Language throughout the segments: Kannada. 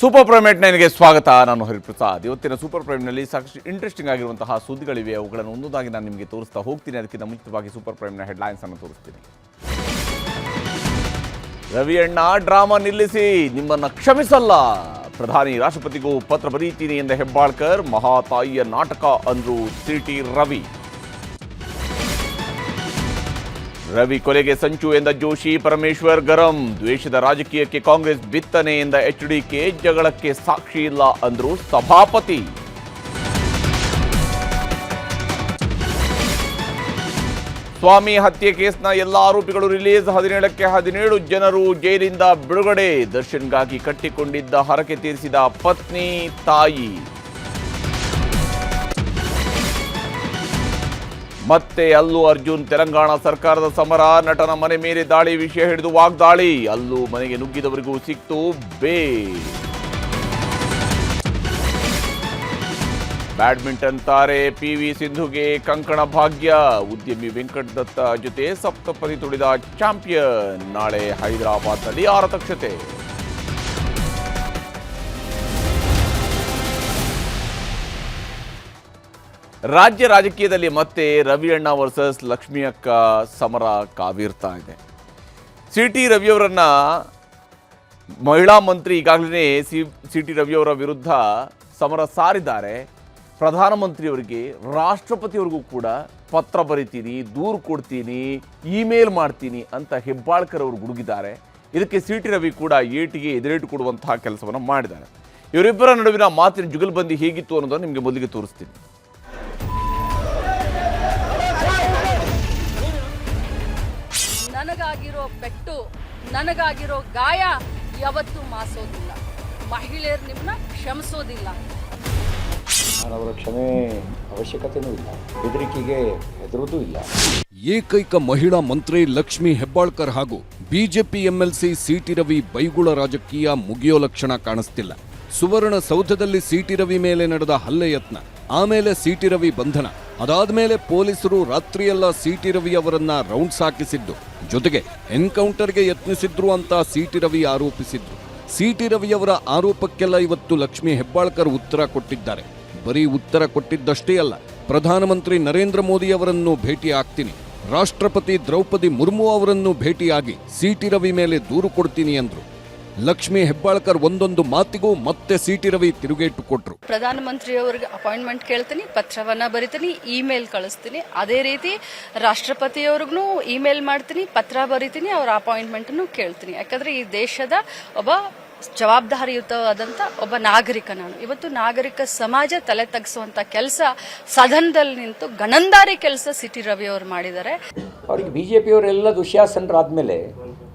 ಸೂಪರ್ ಪ್ರೈಮೇಟ್ ನನಗೆ ಸ್ವಾಗತ. ನಾನು ಹರಿಪ್ರಸಾದ್. ಇವತ್ತಿನ ಸೂಪರ್ ಪ್ರೈಮ್ನಲ್ಲಿ ಸಾಕಷ್ಟು ಇಂಟ್ರೆಸ್ಟಿಂಗ್ ಆಗಿರುವಂತಹ ಸುದ್ದಿಗಳಿವೆ. ಅವುಗಳನ್ನು ಒಂದೊಂದಾಗಿ ನಾನು ನಿಮಗೆ ತೋರಿಸ್ತಾ ಹೋಗ್ತೀನಿ. ಅದಕ್ಕಿಂತ ಮುಂಚಿತವಾಗಿ ಸೂಪರ್ ಪ್ರೈಮ್ನ ಹೆಡ್ಲೈನ್ಸ್ ಅನ್ನು ತೋರಿಸ್ತೀನಿ. ರವಿ ಅಣ್ಣ ಡ್ರಾಮಾ ನಿಲ್ಲಿಸಿ. ನಿಮ್ಮನ್ನು ಕ್ಷಮಿಸಲ್ಲ. ಪ್ರಧಾನಿ ರಾಷ್ಟ್ರಪತಿಗೂ ಪತ್ರ ಬರೀತೀನಿ ಎಂದ ಹೆಬ್ಬಾಳ್ಕರ್, ಮಹಾತಾಯಿಯ ನಾಟಕ ಅಂದ್ರು ಸಿಟಿ ರವಿ. ರವಿ ಕೊಲೆಗೆ ಸಂಚು ಎಂದ ಜೋಶಿ, ಪರಮೇಶ್ವರ್ ಗರಂ. ದ್ವೇಷದ ರಾಜಕೀಯಕ್ಕೆ ಕಾಂಗ್ರೆಸ್ ಬಿತ್ತನೆ ಎಂದ ಎಚ್ಡಿಕೆ ಜಗಳಕ್ಕೆ ಸಾಕ್ಷಿ ಇಲ್ಲ ಅಂದ್ರು ಸಭಾಪತಿ. ಸ್ವಾಮಿ ಹತ್ಯೆ ಕೇಸ್ನ ಎಲ್ಲ ಆರೋಪಿಗಳು ರಿಲೀಸ್ ಹದಿನೇಳಕ್ಕೆ ಹದಿನೇಳು ಜನರು ಜೈಲಿಂದ ಬಿಡುಗಡೆ. ದರ್ಶನ್ಗಾಗಿ ಕಟ್ಟಿಕೊಂಡಿದ್ದ ಹರಕೆ ತೀರಿಸಿದ ಪತ್ನಿ, ತಾಯಿ. ಮತ್ತೆ ಅಲ್ಲು ಅರ್ಜುನ್, ತೆಲಂಗಾಣ ಸರ್ಕಾರದ ಸಮರ, ನಟನ ಮನೆ ಮೇಲೆ ದಾಳಿ, ವಿಷಯ ಹಿಡಿದು ವಾಗ್ದಾಳಿ. ಅಲ್ಲೂ ಮನೆಗೆ ನುಗ್ಗಿದವರಿಗೂ ಸಿಕ್ತು ಬೇ ಬ್ಯಾಡ್ಮಿಂಟನ್ ತಾರೆ ಪಿ ವಿ ಸಿಂಧುಗೆ ಕಂಕಣ ಭಾಗ್ಯ. ಉದ್ಯಮಿ ವೆಂಕಟ್ ದತ್ತ ಜೊತೆ ಸಪ್ತಪದಿ ತುಳಿದ ಚಾಂಪಿಯನ್. ನಾಳೆ ಹೈದರಾಬಾದ್ನಲ್ಲಿ ಆರತಕ್ಷತೆ. ರಾಜ್ಯ ರಾಜಕೀಯದಲ್ಲಿ ಮತ್ತೆ ರವಿಯಣ್ಣ ವರ್ಸಸ್ ಲಕ್ಷ್ಮಿ ಅಕ್ಕ ಸಮರ ಕಾವೀರ್ತಾ ಇದೆ. ಸಿ ಟಿ ರವಿಯವರನ್ನ ಮಹಿಳಾ ಮಂತ್ರಿ ಈಗಾಗಲೇ ಸಿ ಸಿ ಟಿ ರವಿಯವರ ವಿರುದ್ಧ ಸಮರ ಸಾರಿದ್ದಾರೆ. ಪ್ರಧಾನಮಂತ್ರಿಯವರಿಗೆ ರಾಷ್ಟ್ರಪತಿಯವರಿಗೂ ಕೂಡ ಪತ್ರ ಬರಿತೀನಿ, ದೂರು ಕೊಡ್ತೀನಿ, ಇಮೇಲ್ ಮಾಡ್ತೀನಿ ಅಂತ ಹೆಬ್ಬಾಳ್ಕರ್ ಅವರು ಗುಡುಗಿದ್ದಾರೆ. ಇದಕ್ಕೆ ಸಿ ಟಿ ರವಿ ಕೂಡ ಏಟಿಗೆ ಎದುರೇಟು ಕೊಡುವಂತಹ ಕೆಲಸವನ್ನು ಮಾಡಿದ್ದಾರೆ. ಇವರಿಬ್ಬರ ನಡುವಿನ ಮಾತಿನ ಜುಗಲ್ಬಂದಿ ಹೇಗಿತ್ತು ಅನ್ನೋದನ್ನು ನಿಮಗೆ ಮೊದಲಿಗೆ ತೋರಿಸ್ತೀನಿ. ನನಗಾಗಿರೋ ಪೆಟ್ಟು ನನಗಾಗಿರೋ ಗಾಯ ಯಾವತ್ತು ಮಾಸೋದಿಲ್ಲ. ಮಹಿಳೆಯರು ನಿಮ್ಮನ್ನ ಕ್ಷಮಿಸೋದಿಲ್ಲ. ನಾನು ಅವರ ಕ್ಷಮೆ ಅವಶ್ಯಕತೆನೂ ಇಲ್ಲ. ಬೆದರಿಕೆಗೆ ಹೆದರುವುದೂ ಇಲ್ಲ. ಏಕೈಕ ಮಹಿಳಾ ಮಂತ್ರಿ ಲಕ್ಷ್ಮಿ ಹೆಬ್ಬಾಳ್ಕರ್ ಹಾಗೂ BJP MLC C T Ravi ಬೈಗುಳ ರಾಜಕೀಯ ಮುಗಿಯೋ ಲಕ್ಷಣ ಕಾಣಿಸ್ತಿಲ್ಲ. ಸುವರ್ಣ ಸೌಧದಲ್ಲಿ ಸಿಟಿ ರವಿ ಮೇಲೆ ನಡೆದ ಹಲ್ಲೆ ಯತ್ನ ಆಮೇಲೆ ಸಿಟಿ ರವಿ ಬಂಧನ ಅದಾದ ಮೇಲೆ ಪೊಲೀಸರು ರಾತ್ರಿಯೆಲ್ಲ ಸಿಟಿ ರವಿ ಅವರನ್ನ ರೌಂಡ್ಸ್ ಹಾಕಿಸಿದ್ದು ಜೊತೆಗೆ ಎನ್ಕೌಂಟರ್ಗೆ ಯತ್ನಿಸಿದ್ರು ಅಂತ ಸಿಟಿ ರವಿ ಆರೋಪಿಸಿದ್ರು. ಸಿಟಿ ರವಿಯವರ ಆರೋಪಕ್ಕೆಲ್ಲ ಇವತ್ತು ಲಕ್ಷ್ಮಿ ಹೆಬ್ಬಾಳ್ಕರ್ ಉತ್ತರ ಕೊಟ್ಟಿದ್ದಾರೆ. ಬರೀ ಉತ್ತರ ಕೊಟ್ಟಿದ್ದಷ್ಟೇ ಅಲ್ಲ, ಪ್ರಧಾನಮಂತ್ರಿ ನರೇಂದ್ರ ಮೋದಿ ಅವರನ್ನು ಭೇಟಿ ಆಗ್ತೀನಿ. ರಾಷ್ಟ್ರಪತಿ ದ್ರೌಪದಿ ಮುರ್ಮು ಅವರನ್ನು ಭೇಟಿಯಾಗಿ ಸಿಟಿ ರವಿ ಮೇಲೆ ದೂರು ಕೊಡ್ತೀನಿ ಅಂದ್ರು. ಲಕ್ಷ್ಮಿ ಹೆಬ್ಬಾಳ್ಕರ್ ಒಂದೊಂದು ಮಾತಿಗೂ ಮತ್ತೆ ಸಿಟಿ ರವಿ ತಿರುಗೇಟು ಕೊಟ್ರು. ಪ್ರಧಾನಮಂತ್ರಿಯವ್ರಿಗೆ ಅಪಾಯಿಂಟ್ಮೆಂಟ್ ಕೇಳ್ತೀನಿ ಪತ್ರವನ್ನ ಬರಿತೀನಿ ಇಮೇಲ್ ಕಳಿಸ್ತೀನಿ. ಅದೇ ರೀತಿ ರಾಷ್ಟ್ರಪತಿಯವ್ರಿಗೂ ಇಮೇಲ್ ಮಾಡ್ತೀನಿ ಪತ್ರ ಬರಿತೀನಿ ಅವ್ರ ಅಪಾಯಿಂಟ್ಮೆಂಟ್ ಕೇಳ್ತೀನಿ. ಯಾಕಂದ್ರೆ ಈ ದೇಶದ ಒಬ್ಬ ಜವಾಬ್ದಾರಿಯುತವಾದಂಥ ಒಬ್ಬ ನಾಗರಿಕ ನಾನು. ಇವತ್ತು ನಾಗರಿಕ ಸಮಾಜ ತಲೆ ತಗ್ಸುವಂತ ಕೆಲಸ ಸದನದಲ್ಲಿ ನಿಂತು ಗಣಂದಾರಿ ಕೆಲಸ ಸಿಟಿ ರವಿ ಅವರು ಮಾಡಿದ್ದಾರೆ. ಅವ್ರಿಗೆ ಬಿಜೆಪಿಯವರೆಲ್ಲ ದುಶ್ಯಾಸನರಾದ್ಮೇಲೆ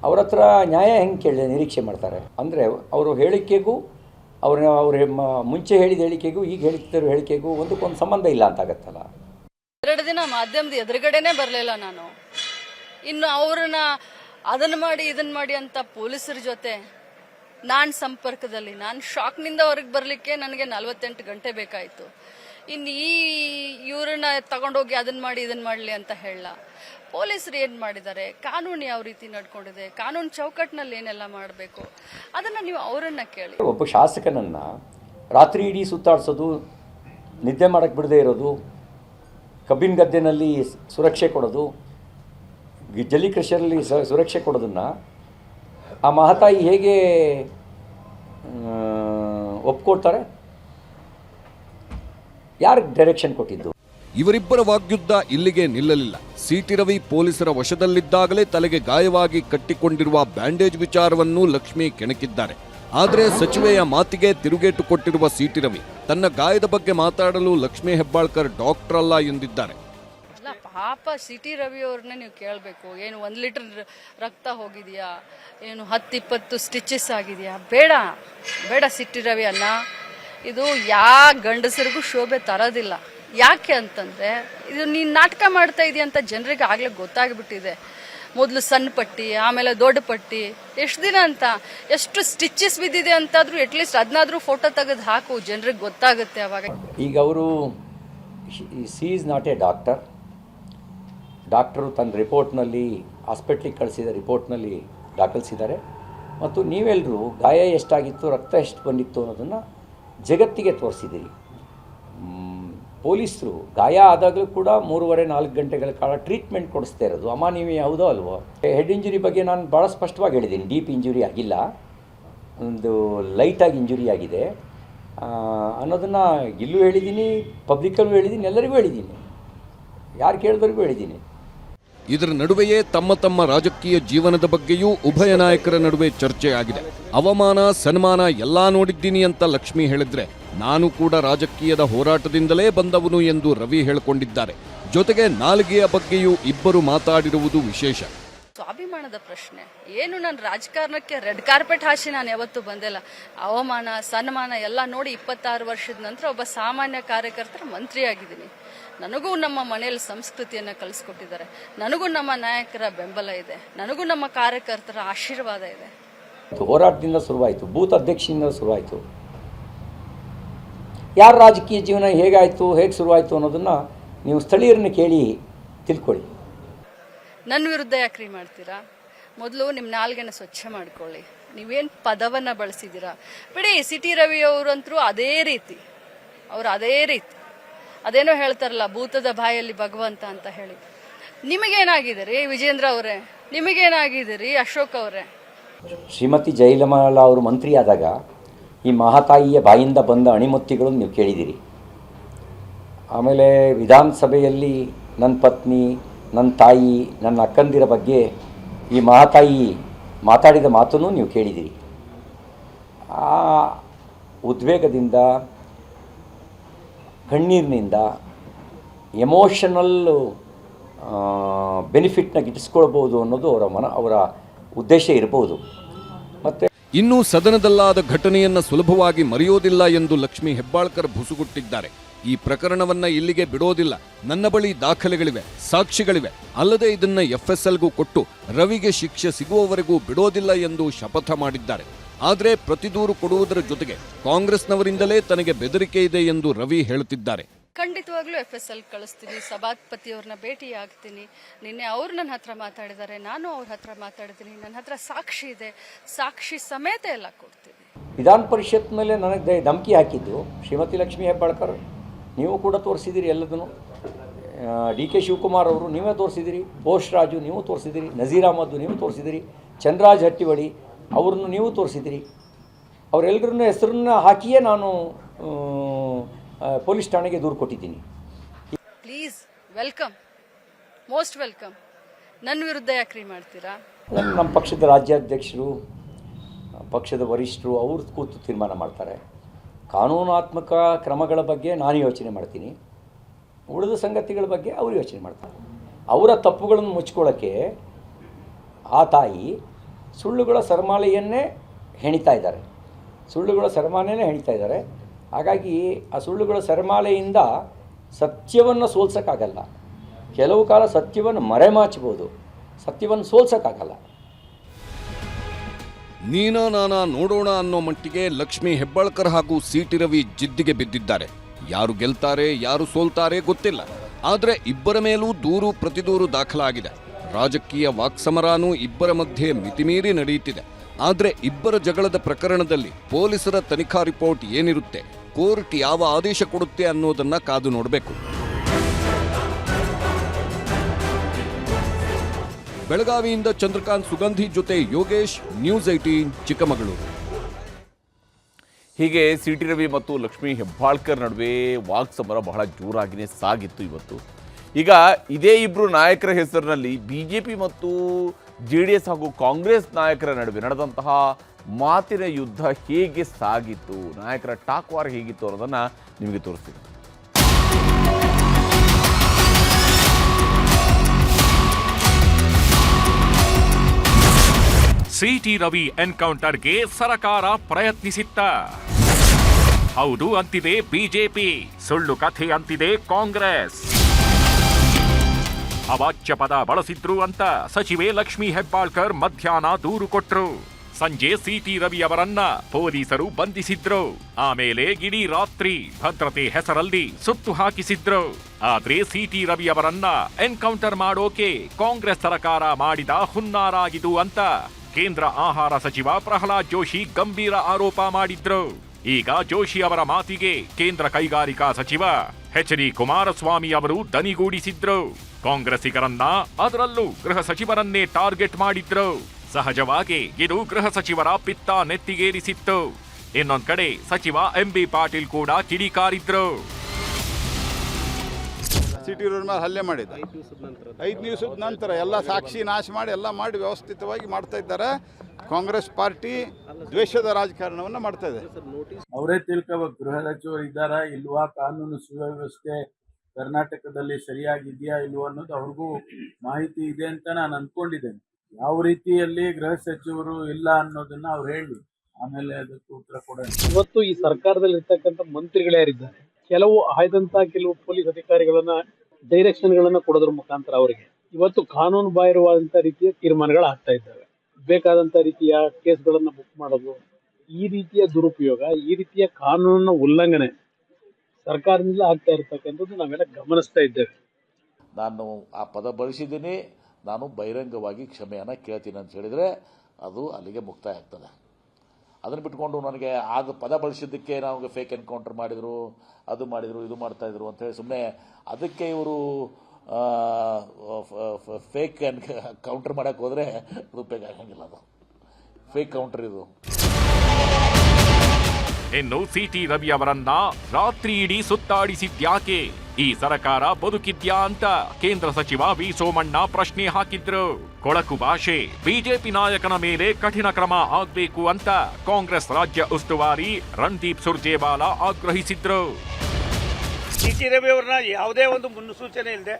ಅವ್ರ ಹತ್ರ ನ್ಯಾಯ ಹೆಂಗೆ ಕೇಳಿ ನಿರೀಕ್ಷೆ ಮಾಡ್ತಾರೆ? ಅಂದರೆ ಅವರು ಹೇಳಿಕೆಗೂ, ಅವ್ರ ಅವ್ರ ಮುಂಚೆ ಹೇಳಿದ ಹೇಳಿಕೆಗೂ, ಈಗ ಹೇಳ್ತಿರೋ ಹೇಳಿಕೆಗೂ ಒಂದಕ್ಕೊಂದು ಸಂಬಂಧ ಇಲ್ಲ ಅಂತ ಆಗತ್ತಲ್ಲ? ಎರಡು ದಿನ ಮಾಧ್ಯಮದ ಎದುರುಗಡೆನೆ ಬರಲಿಲ್ಲ ನಾನು. ಇನ್ನು ಅವ್ರನ್ನ ಅದನ್ನ ಮಾಡಿ, ಇದನ್ನ ಮಾಡಿ ಅಂತ ಪೊಲೀಸರ ಜೊತೆ ನಾನು ಸಂಪರ್ಕದಲ್ಲಿ, ನಾನು ಶಾಕ್ನಿಂದ ಹೊರಗೆ ಬರಲಿಕ್ಕೆ ನನಗೆ ನಲವತ್ತೆಂಟು ಗಂಟೆ ಬೇಕಾಯಿತು. ಇನ್ನು ಈ ಇವ್ರನ್ನ ತಗೊಂಡೋಗಿ ಅದನ್ನ ಮಾಡಿ, ಇದನ್ನ ಮಾಡಲಿ ಅಂತ ಹೇಳ ಪೊಲೀಸರು ಏನು ಮಾಡಿದ್ದಾರೆ? ಕಾನೂನು ಯಾವ ರೀತಿ ನಡ್ಕೊಂಡಿದೆ? ಕಾನೂನು ಚೌಕಟ್ಟಿನಲ್ಲಿ ಏನೆಲ್ಲ ಮಾಡಬೇಕು? ಅದನ್ನ ನೀವು ಅವರನ್ನು ಕೇಳಿ. ಒಬ್ಬ ಶಾಸಕನನ್ನು ರಾತ್ರಿ ಇಡೀ ಸುತ್ತಾಡಿಸೋದು, ನಿದ್ದೆ ಮಾಡೋಕ್ಕೆ ಬಿಡದೇ ಇರೋದು, ಕಬ್ಬಿನ ಗದ್ದೆನಲ್ಲಿ ಸುರಕ್ಷೆ ಕೊಡೋದು ಜಲ್ಲಿ ಜಲ್ಲಿಕೃಷಿಯಲ್ಲಿ ಸ ಸುರಕ್ಷೆ ಕೊಡೋದನ್ನು ಆ ಮಹತಾಯಿ ಹೇಗೆ ಒಪ್ಕೊಳ್ತಾರೆ? ಯಾರು ಡೈರೆಕ್ಷನ್ ಕೊಟ್ಟಿದ್ದು? ಇವರಿಬ್ಬರ ವಾಗ್ಯುದ್ಧ ಇಲ್ಲಿಗೆ ನಿಲ್ಲಲಿಲ್ಲ. ಸಿಟಿ ರವಿ ಪೊಲೀಸರ ವಶದಲ್ಲಿದ್ದಾಗಲೇ ತಲೆಗೆ ಗಾಯವಾಗಿ ಕಟ್ಟಿಕೊಂಡಿರುವ ಬ್ಯಾಂಡೇಜ್ ವಿಚಾರವನ್ನು ಲಕ್ಷ್ಮಿ ಕೆಣಕಿದ್ದಾರೆ. ಆದರೆ ಸಚಿವೆಯ ಮಾತಿಗೆ ತಿರುಗೇಟು ಕೊಟ್ಟಿರುವ ಸಿಟಿ ರವಿ, ತನ್ನ ಗಾಯದ ಬಗ್ಗೆ ಮಾತಾಡಲು ಲಕ್ಷ್ಮಿ ಹೆಬ್ಬಾಳ್ಕರ್ ಡಾಕ್ಟರ್ ಅಲ್ಲ ಎಂದಿದ್ದಾರೆ. ಪಾಪ ಸಿಟಿ ರವಿ ಅವ್ರನ್ನ ನೀವು ಕೇಳಬೇಕು. ಏನು ಒಂದು ಲೀಟರ್ ರಕ್ತ ಹೋಗಿದೆಯಾ? ಏನು ಹತ್ತು ಇಪ್ಪತ್ತು ಸ್ಟಿಚಸ್ ಆಗಿದೆಯಾ? ಬೇಡ ಬೇಡ ಸಿಟಿ ರವಿ ಅನ್ನ ಇದು ಯಾ ಗಂಡಸರಿಗೂ ಶೋಭೆ ತರೋದಿಲ್ಲ. ಯಾಕೆ ಅಂತಂದ್ರೆ, ಇದು ನೀನು ನಾಟಕ ಮಾಡ್ತಾ ಇದೀಯ ಅಂತ ಜನರಿಗೆ ಆಗ್ಲೇ ಗೊತ್ತಾಗ್ಬಿಟ್ಟಿದೆ. ಮೊದಲು ಸಣ್ಣ ಪಟ್ಟಿ, ಆಮೇಲೆ ದೊಡ್ಡ ಪಟ್ಟಿ, ಎಷ್ಟು ದಿನ ಅಂತ? ಎಷ್ಟು ಸ್ಟಿಚಸ್ ಬಿದ್ದಿದೆ ಅಂತಾದ್ರೂ ಅಟ್ಲೀಸ್ಟ್ ಅದನ್ನಾದ್ರೂ ಫೋಟೋ ತೆಗೆದು ಹಾಕು, ಜನರಿಗೆ ಗೊತ್ತಾಗುತ್ತೆ ಅವಾಗ. ಈಗ ಅವರು she is not a doctor doctor ತನ್ನ ರಿಪೋರ್ಟ್ನಲ್ಲಿ ಹಾಸ್ಪಿಟ್ಲಿಗೆ ಕಳಿಸಿದ ರಿಪೋರ್ಟ್ನಲ್ಲಿ ದಾಖಲಿಸಿದ್ದಾರೆ. ಮತ್ತು ನೀವೆಲ್ಲರೂ ಗಾಯ ಎಷ್ಟಾಗಿತ್ತು, ರಕ್ತ ಎಷ್ಟು ಬಂದಿತ್ತು ಅನ್ನೋದನ್ನು ಜಗತ್ತಿಗೆ ತೋರಿಸಿದ್ದೀರಿ. ಪೊಲೀಸರು ಗಾಯ ಆದಾಗಲೂ ಕೂಡ ಮೂರುವರೆ, ನಾಲ್ಕು ಗಂಟೆಗಳ ಕಾಲ ಟ್ರೀಟ್ಮೆಂಟ್ ಕೊಡಿಸ್ತಾ ಇರೋದು. ಅಮ್ಮ ನೀವು ಯಾವುದೋ ಅಲ್ವೋ. ಹೆಡ್ ಇಂಜುರಿ ಬಗ್ಗೆ ನಾನು ಭಾಳ ಸ್ಪಷ್ಟವಾಗಿ ಹೇಳಿದ್ದೀನಿ. ಡೀಪ್ ಇಂಜುರಿ ಆಗಿಲ್ಲ. ಒಂದು ಲೈಟಾಗಿ ಇಂಜುರಿ ಆಗಿದೆ. ಅನ್ನೋದನ್ನು ಇಲ್ಲೂ ಹೇಳಿದ್ದೀನಿ ಪಬ್ಲಿಕಲ್ಲೂ ಹೇಳಿದ್ದೀನಿ, ಎಲ್ಲರಿಗೂ ಹೇಳಿದ್ದೀನಿ. ಯಾರು ಕೇಳಿದವ್ರಿಗೂ ಹೇಳಿದ್ದೀನಿ. ಇದರ ನಡುವೆಯೇ ತಮ್ಮ ತಮ್ಮ ರಾಜಕೀಯ ಜೀವನದ ಬಗ್ಗೆಯೂ ಉಭಯ ನಾಯಕರ ನಡುವೆ ಚರ್ಚೆ ಆಗಿದೆ. ಅವಮಾನ, ಸನ್ಮಾನ ಎಲ್ಲಾ ನೋಡಿದ್ದೀನಿ ಅಂತ ಲಕ್ಷ್ಮಿ ಹೇಳಿದ್ರೆ ನಾನು ಕೂಡ ರಾಜಕೀಯದ ಹೋರಾಟದಿಂದಲೇ ಬಂದವನು ಎಂದು ರವಿ ಹೇಳಿಕೊಂಡಿದ್ದಾರೆ. ಜೊತೆಗೆ ನಾಲಿಗೆಯ ಬಗ್ಗೆಯೂ ಇಬ್ಬರು ಮಾತಾಡಿರುವುದು ವಿಶೇಷ. ಸ್ವಾಭಿಮಾನದ ಪ್ರಶ್ನೆ. ಏನು ನಾನು ರಾಜಕಾರಣಕ್ಕೆ ರೆಡ್ ಕಾರ್ಪೆಟ್ ಹಾಸಿ ನಾನು ಯಾವತ್ತೂ ಬಂದಿಲ್ಲ. ಅವಮಾನ, ಸನ್ಮಾನ ಎಲ್ಲ ನೋಡಿ ಇಪ್ಪತ್ತಾರು ವರ್ಷದ ನಂತರ ಒಬ್ಬ ಸಾಮಾನ್ಯ ಕಾರ್ಯಕರ್ತರ ಮಂತ್ರಿಯಾಗಿದ್ದೀನಿ. ನನಗೂ ನಮ್ಮ ಮನೆಯಲ್ಲಿ ಸಂಸ್ಕೃತಿಯನ್ನು ಕಲಿಸ್ಕೊಟ್ಟಿದ್ದಾರೆ. ನನಗೂ ನಮ್ಮ ನಾಯಕರ ಬೆಂಬಲ ಇದೆ. ನನಗೂ ನಮ್ಮ ಕಾರ್ಯಕರ್ತರ ಆಶೀರ್ವಾದ ಇದೆ. ಹೋರಾಟದಿಂದ ಶುರುವಾಯಿತು. ಬೂತ್ ಅಧ್ಯಕ್ಷದಿಂದ ಶುರುವಾಯಿತು. ಯಾರ ರಾಜಕೀಯ ಜೀವನ ಹೇಗಾಯಿತು, ಹೇಗೆ ಶುರುವಾಯಿತು ಅನ್ನೋದನ್ನು ನೀವು ಸ್ಥಳೀಯರನ್ನು ಕೇಳಿ ತಿಳ್ಕೊಳ್ಳಿ. ನನ್ನ ವಿರುದ್ಧ ಯಾಕ್ರಿ ಮಾಡ್ತೀರಾ? ಮೊದಲು ನಿಮ್ಮ ನಾಲ್ಗೆನ ಸ್ವಚ್ಛ ಮಾಡ್ಕೊಳ್ಳಿ. ನೀವೇನು ಪದವನ್ನು ಬಳಸಿದ್ದೀರಾ? ಬಿಡಿ, ಸಿಟಿ ರವಿ ಅವರಂತರೂ ಅದೇ ರೀತಿ. ಅವರು ಅದೇ ರೀತಿ. ಅದೇನೋ ಹೇಳ್ತಾರಲ್ಲ, ಭೂತದ ಬಾಯಲ್ಲಿ ಭಗವಂತ ಅಂತ ಹೇಳಿ. ನಿಮಗೇನಾಗಿದೆ ರೀ ವಿಜೇಂದ್ರ ಅವರೇ? ನಿಮಗೇನಾಗಿದೆ ರೀ ಅಶೋಕ್ ಅವರೇ? ಶ್ರೀಮತಿ ಜಯಲಮಾಲ ಅವರು ಮಂತ್ರಿಯಾದಾಗ ಈ ಮಹಾತಾಯಿಯ ಬಾಯಿಂದ ಬಂದ ಅಣಿಮುತ್ತಿಗಳನ್ನು ನೀವು ಕೇಳಿದ್ದೀರಿ. ಆಮೇಲೆ ವಿಧಾನಸಭೆಯಲ್ಲಿ ನನ್ನ ಪತ್ನಿ ನನ್ನ ತಾಯಿ, ನನ್ನ ಅಕ್ಕಂದಿರ ಬಗ್ಗೆ ಈ ಮಹಾತಾಯಿ ಮಾತಾಡಿದ ಮಾತನ್ನು ನೀವು ಕೇಳಿದ್ದೀರಿ. ಆ ಉದ್ವೇಗದಿಂದ, ಕಣ್ಣೀರಿನಿಂದ ಎಮೋಷನಲ್ ಬೆನಿಫಿಟ್ನ ಗಿಟ್ಟಿಸ್ಕೊಳ್ಬೋದು ಅನ್ನೋದು ಅವರ ಮನ, ಅವರ ಉದ್ದೇಶ ಇರಬಹುದು. ಮತ್ತು ಇನ್ನು ಸದನದಲ್ಲಾದ ಘಟನೆಯನ್ನು ಸುಲಭವಾಗಿ ಮರೆಯೋದಿಲ್ಲ ಎಂದು ಲಕ್ಷ್ಮಿ ಹೆಬ್ಬಾಳ್ಕರ್ ಭುಸುಗುಟ್ಟಿದ್ದಾರೆ. ಈ ಪ್ರಕರಣವನ್ನ ಇಲ್ಲಿಗೆ ಬಿಡೋದಿಲ್ಲ. ನನ್ನ ಬಳಿ ದಾಖಲೆಗಳಿವೆ ಸಾಕ್ಷಿಗಳಿವೆ. ಅಲ್ಲದೆ ಇದನ್ನ ಎಫ್ಎಸ್ಎಲ್ಗೂ ಕೊಟ್ಟು ರವಿಗೆ ಶಿಕ್ಷೆ ಸಿಗುವವರೆಗೂ ಬಿಡೋದಿಲ್ಲ ಎಂದು ಶಪಥ ಮಾಡಿದ್ದಾರೆ. ಆದರೆ ಪ್ರತಿದೂರು ಕೊಡುವುದರ ಜೊತೆಗೆ ಕಾಂಗ್ರೆಸ್ನವರಿಂದಲೇ ತನಗೆ ಬೆದರಿಕೆ ಇದೆ ಎಂದು ರವಿ ಹೇಳುತ್ತಿದ್ದಾರೆ ಖಂಡಿತವಾಗ್ಲೂ ಎಫ್ ಎಸ್ ಎಲ್ ಕಳಿಸ್ತೀನಿ. ಸಭಾಪತಿಯವ್ರನ್ನ ಭೇಟಿ ಆಗ್ತೀನಿ ನಿನ್ನೆ ಅವ್ರು ನನ್ನ ಹತ್ರ ಮಾತಾಡಿದ್ದಾರೆ ನಾನು ಅವ್ರ ಹತ್ರ ಮಾತಾಡ್ತೀನಿ ನನ್ನ ಹತ್ರ ಸಾಕ್ಷಿ ಇದೆ. ಸಾಕ್ಷಿ ಸಮೇತ ಎಲ್ಲ ಕೊಡ್ತೀನಿ. ವಿಧಾನ ಪರಿಷತ್ ಮೇಲೆ ನನಗೆ ಧಮಕಿ ಹಾಕಿದ್ದು ಶ್ರೀಮತಿ ಲಕ್ಷ್ಮೀ ಹೆಬ್ಬಾಳ್ಕರ್. ನೀವು ಕೂಡ ತೋರಿಸಿದ್ದೀರಿ ಎಲ್ಲದನ್ನು. ಡಿ ಕೆ ಶಿವಕುಮಾರ್ ಅವರು ನೀವೇ ತೋರಿಸಿದ್ದೀರಿ ಬೋಸ್ ರಾಜು ನೀವು ತೋರಿಸಿದ್ದೀರಿ ನಜೀರ್ ಅಹಮದ್ ನೀವು ತೋರಿಸಿದ್ದೀರಿ ಚಂದ್ರರಾಜ್ ಹಟ್ಟಿವಳಿ ಅವ್ರನ್ನು ನೀವು ತೋರಿಸಿದ್ದೀರಿ. ಅವರೆಲ್ಲರನ್ನ ಹೆಸರನ್ನ ಹಾಕಿಯೇ ನಾನು ಪೊಲೀಸ್ ಠಾಣೆಗೆ ದೂರು ಕೊಟ್ಟಿದ್ದೀನಿ. ಪ್ಲೀಸ್ ವೆಲ್ಕಮ್ ಮೋಸ್ಟ್ ವೆಲ್ಕಮ್ ನನ್ನ ವಿರುದ್ಧ ಯಾಕ್ರಿ ಮಾಡ್ತೀರಾ? ನಮ್ಮ ಪಕ್ಷದ ರಾಜ್ಯಾಧ್ಯಕ್ಷರು ಪಕ್ಷದ ವರಿಷ್ಠರು ಅವ್ರದ್ದು ಕೂತು ತೀರ್ಮಾನ ಮಾಡ್ತಾರೆ. ಕಾನೂನಾತ್ಮಕ ಕ್ರಮಗಳ ಬಗ್ಗೆ ನಾನು ಯೋಚನೆ ಮಾಡ್ತೀನಿ. ಉಳಿದ ಸಂಗತಿಗಳ ಬಗ್ಗೆ ಅವರು ಯೋಚನೆ ಮಾಡ್ತಾರೆ. ಅವರ ತಪ್ಪುಗಳನ್ನು ಮುಚ್ಕೊಳ್ಳೋಕ್ಕೆ ಆ ತಾಯಿ ಸುಳ್ಳುಗಳ ಸರಮಾಲೆಯನ್ನೇ ಹೆಣಿತಾ ಇದ್ದಾರೆ. ಸುಳ್ಳುಗಳ ಸರಮಾಲೆಯೇ ಹೆಣಿತಾ ಇದ್ದಾರೆ. ಹಾಗಾಗಿ ಆ ಸುಳ್ಳುಗಳ ಸರಮಾಲೆಯಿಂದ ಸತ್ಯವನ್ನು ಸೋಲ್ಸೋಕ್ಕಾಗಲ್ಲ. ಕೆಲವು ಕಾಲ ಸತ್ಯವನ್ನು ಮರೆಮಾಚಬಹುದು. ಸತ್ಯವನ್ನು ಸೋಲ್ಸೋಕ್ಕಾಗಲ್ಲ. ನೀನಾ ನಾನಾ ನೋಡೋಣ ಅನ್ನೋ ಮಟ್ಟಿಗೆ ಲಕ್ಷ್ಮಿ ಹೆಬ್ಬಾಳ್ಕರ್ ಹಾಗೂ ಸಿಟಿ ರವಿ ಜಿದ್ದಿಗೆ ಬಿದ್ದಿದ್ದಾರೆ. ಯಾರು ಗೆಲ್ತಾರೆ, ಯಾರು ಸೋಲ್ತಾರೆ ಗೊತ್ತಿಲ್ಲ. ಆದ್ರೆ ಇಬ್ಬರ ಮೇಲೂ ದೂರು ಪ್ರತಿದೂರು ದಾಖಲಾಗಿದೆ. ರಾಜಕೀಯ ವಾಕ್ಸಮರಾನೂ ಇಬ್ಬರ ಮಧ್ಯೆ ಮಿತಿಮೀರಿ ನಡೆಯುತ್ತಿದೆ. ಆದ್ರೆ ಇಬ್ಬರ ಜಗಳದ ಪ್ರಕರಣದಲ್ಲಿ ಪೊಲೀಸರ ತನಿಖಾ ರಿಪೋರ್ಟ್ ಏನಿರುತ್ತೆ, ಕೋರ್ಟ್ ಯಾವ ಆದೇಶ ಕೊಡುತ್ತೆ ಅನ್ನೋದನ್ನ ಕಾದು ನೋಡಬೇಕು. ಬೆಳಗಾವಿಯಿಂದ ಚಂದ್ರಕಾಂತ್ ಸುಗಂಧಿ ಜೊತೆ ಯೋಗೇಶ್ ನ್ಯೂಸ್ ಐಟೀನ್ ಚಿಕ್ಕಮಗಳೂರು. ಹೀಗೆ ಸಿ ಟಿ ರವಿ ಮತ್ತು ಲಕ್ಷ್ಮೀ ಹೆಬ್ಬಾಳ್ಕರ್ ನಡುವೆ ವಾಕ್ಸಮರ ಬಹಳ ಜೋರಾಗಿಯೇ ಸಾಗಿತ್ತು ಇವತ್ತು. ಈಗ ಇದೇ ಇಬ್ಬರು ನಾಯಕರ ಹೆಸರಿನಲ್ಲಿ ಬಿ ಜೆ ಪಿ ಮತ್ತು ಜೆ ಡಿ ಎಸ್ ಹಾಗೂ ಕಾಂಗ್ರೆಸ್ ನಾಯಕರ ನಡುವೆ ನಡೆದಂತಹ ಮಾತಿನ ಯುದ್ಧ ಹೇಗೆ ಸಾಗಿತ್ತು, ನಾಯಕರ ಟಾಕ್ ವಾರ್ ಹೇಗಿತ್ತು ಅನ್ನೋದನ್ನು ನಿಮಗೆ ತೋರಿಸ್ತೀನಿ. ಸಿಟಿ ರವಿ ಎನ್ಕೌಂಟರ್ಗೆ ಸರಕಾರ ಪ್ರಯತ್ನಿಸಿತ್ತ. ಹೌದು ಅಂತಿದೆ ಬಿಜೆಪಿ, ಸುಳ್ಳು ಕಥೆ ಅಂತಿದೆ ಕಾಂಗ್ರೆಸ್. ಅವಾಚ್ಯ ಪದ ಬಳಸಿದ್ರು ಅಂತ ಸಚಿವೆ ಲಕ್ಷ್ಮಿ ಹೆಬ್ಬಾಳ್ಕರ್ ಮಧ್ಯಾಹ್ನ ದೂರು ಕೊಟ್ರು. ಸಂಜೆ ಸಿಟಿ ರವಿ ಅವರನ್ನ ಪೊಲೀಸರು ಬಂಧಿಸಿದ್ರು. ಆಮೇಲೆ ಇಡೀ ರಾತ್ರಿ ಭದ್ರತೆ ಹೆಸರಲ್ಲಿ ಸುತ್ತು ಹಾಕಿಸಿದ್ರು. ಆದ್ರೆ ಸಿಟಿ ರವಿ ಅವರನ್ನ ಎನ್ಕೌಂಟರ್ ಮಾಡೋಕೆ ಕಾಂಗ್ರೆಸ್ ಸರಕಾರ ಮಾಡಿದ ಹುನ್ನಾರಾಗಿದು ಅಂತ ಕೇಂದ್ರ ಆಹಾರ ಸಚಿವ ಪ್ರಹ್ಲಾದ್ ಜೋಶಿ ಗಂಭೀರ ಆರೋಪ ಮಾಡಿದ್ರು. ಈಗ ಜೋಶಿ ಅವರ ಮಾತಿಗೆ ಕೇಂದ್ರ ಕೈಗಾರಿಕಾ ಸಚಿವ ಎಚ್ ಡಿ ಕುಮಾರಸ್ವಾಮಿ ಅವರು ದನಿಗೂಡಿಸಿದ್ರು. ಕಾಂಗ್ರೆಸ್ಸಿಗರನ್ನ ಅದರಲ್ಲೂ ಗೃಹ ಸಚಿವರನ್ನೇ ಟಾರ್ಗೆಟ್ ಮಾಡಿದ್ರು. ಸಹಜವಾಗಿ ಇದು ಗೃಹ ಸಚಿವರ ಪಿತ್ತ ನೆತ್ತಿಗೇರಿಸಿತ್ತು. ಇನ್ನೊಂದ್ ಕಡೆ ಸಚಿವ ಎಂಬಿ ಪಾಟೀಲ್ ಕೂಡ ಕಿಡಿಕಾರಿದ್ರು. ಸಿಟಿ ರೋಡ್ ಮೇಲೆ ಹಲ್ಲೆ ಮಾಡಿದ್ದ. ಐದು ದಿವಸದ ನಂತರ. ಎಲ್ಲ ಸಾಕ್ಷಿ ನಾಶ ಮಾಡಿ ಎಲ್ಲ ಮಾಡಿ ವ್ಯವಸ್ಥಿತವಾಗಿ ಮಾಡ್ತಾ ಇದ್ದಾರೆ. ಕಾಂಗ್ರೆಸ್ ಪಾರ್ಟಿ ದ್ವೇಷದ ರಾಜಕಾರಣವನ್ನು ಮಾಡ್ತಾ ಇದೆ. ಅವರೇ ತಿಳ್ಕೋಬೇಕು ಗೃಹ ಸಚಿವರು ಇದ್ದಾರಾ ಇಲ್ವಾ? ಕಾನೂನು ಸುವ್ಯವಸ್ಥೆ ಕರ್ನಾಟಕದಲ್ಲಿ ಸರಿಯಾಗಿದೆಯಾ ಇಲ್ವಾ ಅನ್ನೋದು ಅವ್ರಿಗೂ ಮಾಹಿತಿ ಇದೆ ಅಂತ ನಾನು ಅನ್ಕೊಂಡಿದ್ದೇನೆ. ಯಾವ ರೀತಿಯಲ್ಲಿ ಗೃಹ ಸಚಿವರು ಇಲ್ಲ ಅನ್ನೋದನ್ನ ಅವ್ರು ಹೇಳಿ. ಆಮೇಲೆ ಅದಕ್ಕೆ ಉತ್ತರ ಕೊಡೋಣ. ಇವತ್ತು ಈ ಸರ್ಕಾರದಲ್ಲಿ ಇರ್ತಕ್ಕಂಥ ಮಂತ್ರಿಗಳು ಯಾರಿದ್ದಾರೆ? ಕೆಲವು ಆಯ್ದಂತ ಕೆಲವು ಪೊಲೀಸ್ ಅಧಿಕಾರಿಗಳನ್ನ ಡೈರೆಕ್ಷನ್ ಗಳನ್ನ ಕೊಡೋದ್ರ ಮುಖಾಂತರ ಅವರಿಗೆ. ಇವತ್ತು ಕಾನೂನು ಬಾಹಿರವಾದಂತ ರೀತಿಯ ತೀರ್ಮಾನಗಳು ಆಗ್ತಾ ಇದ್ದಾವೆ. ಬೇಕಾದಂತ ರೀತಿಯ ಕೇಸ್ಗಳನ್ನ ಬುಕ್ ಮಾಡೋದು, ಈ ರೀತಿಯ ದುರುಪಯೋಗ, ಈ ರೀತಿಯ ಕಾನೂನಿನ ಉಲ್ಲಂಘನೆ ಸರ್ಕಾರದಿಂದ ಆಗ್ತಾ ಇರ್ತಕ್ಕಂಥದ್ದು ನಾವೆಲ್ಲ ಗಮನಿಸ್ತಾ ಇದ್ದೇವೆ. ನಾನು ಆ ಪದ ಬಳಸಿದ್ದೀನಿ. ನಾನು ಬಹಿರಂಗವಾಗಿ ಕ್ಷಮೆಯನ್ನು ಕೇಳ್ತೀನಿ ಅಂತ ಹೇಳಿದರೆ ಅದು ಅಲ್ಲಿಗೆ ಮುಕ್ತಾಯ ಆಗ್ತದೆ. ಅದನ್ನು ಬಿಟ್ಕೊಂಡು ನನಗೆ ಆಗ ಪದ ಬಳಸಿದ್ದಕ್ಕೆ ನಾವು ಫೇಕ್ ಎನ್ಕೌಂಟರ್ ಮಾಡಿದರು, ಅದು ಮಾಡಿದರು, ಇದು ಮಾಡ್ತಾಯಿದ್ರು ಅಂತೇಳಿ ಸುಮ್ಮನೆ ಅದಕ್ಕೆ ಇವರು ಫೇಕ್ ಎನ್ ಕೌಂಟರ್ ಮಾಡೋಕ್ಕೆ ಹೋದರೆ ಅದು ಆಗಂಗಿಲ್ಲ ಅದು. ಫೇಕ್ ಕೌಂಟರ್ ಇದು. ಇನ್ನು ಸಿಟಿ ರವಿ ಅವರನ್ನ ರಾತ್ರಿ ಇಡೀ ಸುತ್ತಾಡಿಸಿದ್ಯಾಕೆ? ಈ ಸರ್ಕಾರ ಬದುಕಿದ್ಯಾ ಅಂತ ಕೇಂದ್ರ ಸಚಿವ ವಿ ಸೋಮಣ್ಣ ಪ್ರಶ್ನೆ ಹಾಕಿದ್ರು ಕೊಳಕು ಭಾಷೆ ಬಿಜೆಪಿ ನಾಯಕನ ಮೇಲೆ ಕಠಿಣ ಕ್ರಮ ಆಗ್ಬೇಕು ಅಂತ ಕಾಂಗ್ರೆಸ್ ರಾಜ್ಯ ಉಸ್ತುವಾರಿ ರಣದೀಪ್ ಸುರ್ಜೇವಾಲಾ ಆಗ್ರಹಿಸಿದ್ರು ಸಿ ಟಿ ರವಿ ಅವ್ರನ್ನ ಯಾವುದೇ ಒಂದು ಮುನ್ಸೂಚನೆ ಇಲ್ಲದೆ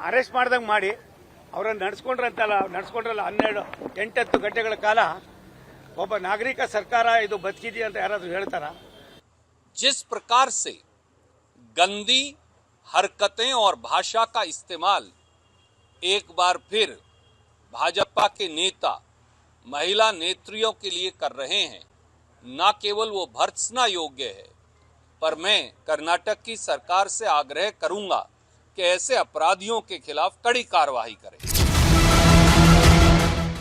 ಅರೆಸ್ಟ್ ಮಾಡ್ದಂಗೆ ಮಾಡಿ ಅವರನ್ನು ನಡೆಸ್ಕೊಂಡ್ರಂತಲ್ಲ ನಡೆಸ್ಕೊಂಡ್ರಲ್ಲ ಹನ್ನೆರಡು ಎಂಟತ್ತು ಗಂಟೆಗಳ ಕಾಲ ಒಬ್ಬ ನಾಗರಿಕ ಸರ್ಕಾರ ಇದು ಬದುಕಿದೆಯಾ ಅಂತ ಯಾರಾದರೂ ಹೇಳ್ತಾರಾ जिस प्रकार से गंदी हरकतें और भाषा का इस्तेमाल एक बार फिर भाजपा के नेता महिला नेत्रियों के लिए कर रहे हैं न केवल वो भर्त्सना योग्य है पर मैं कर्नाटक की सरकार से आग्रह करूंगा कि ऐसे अपराधियों के खिलाफ कड़ी कार्रवाई करें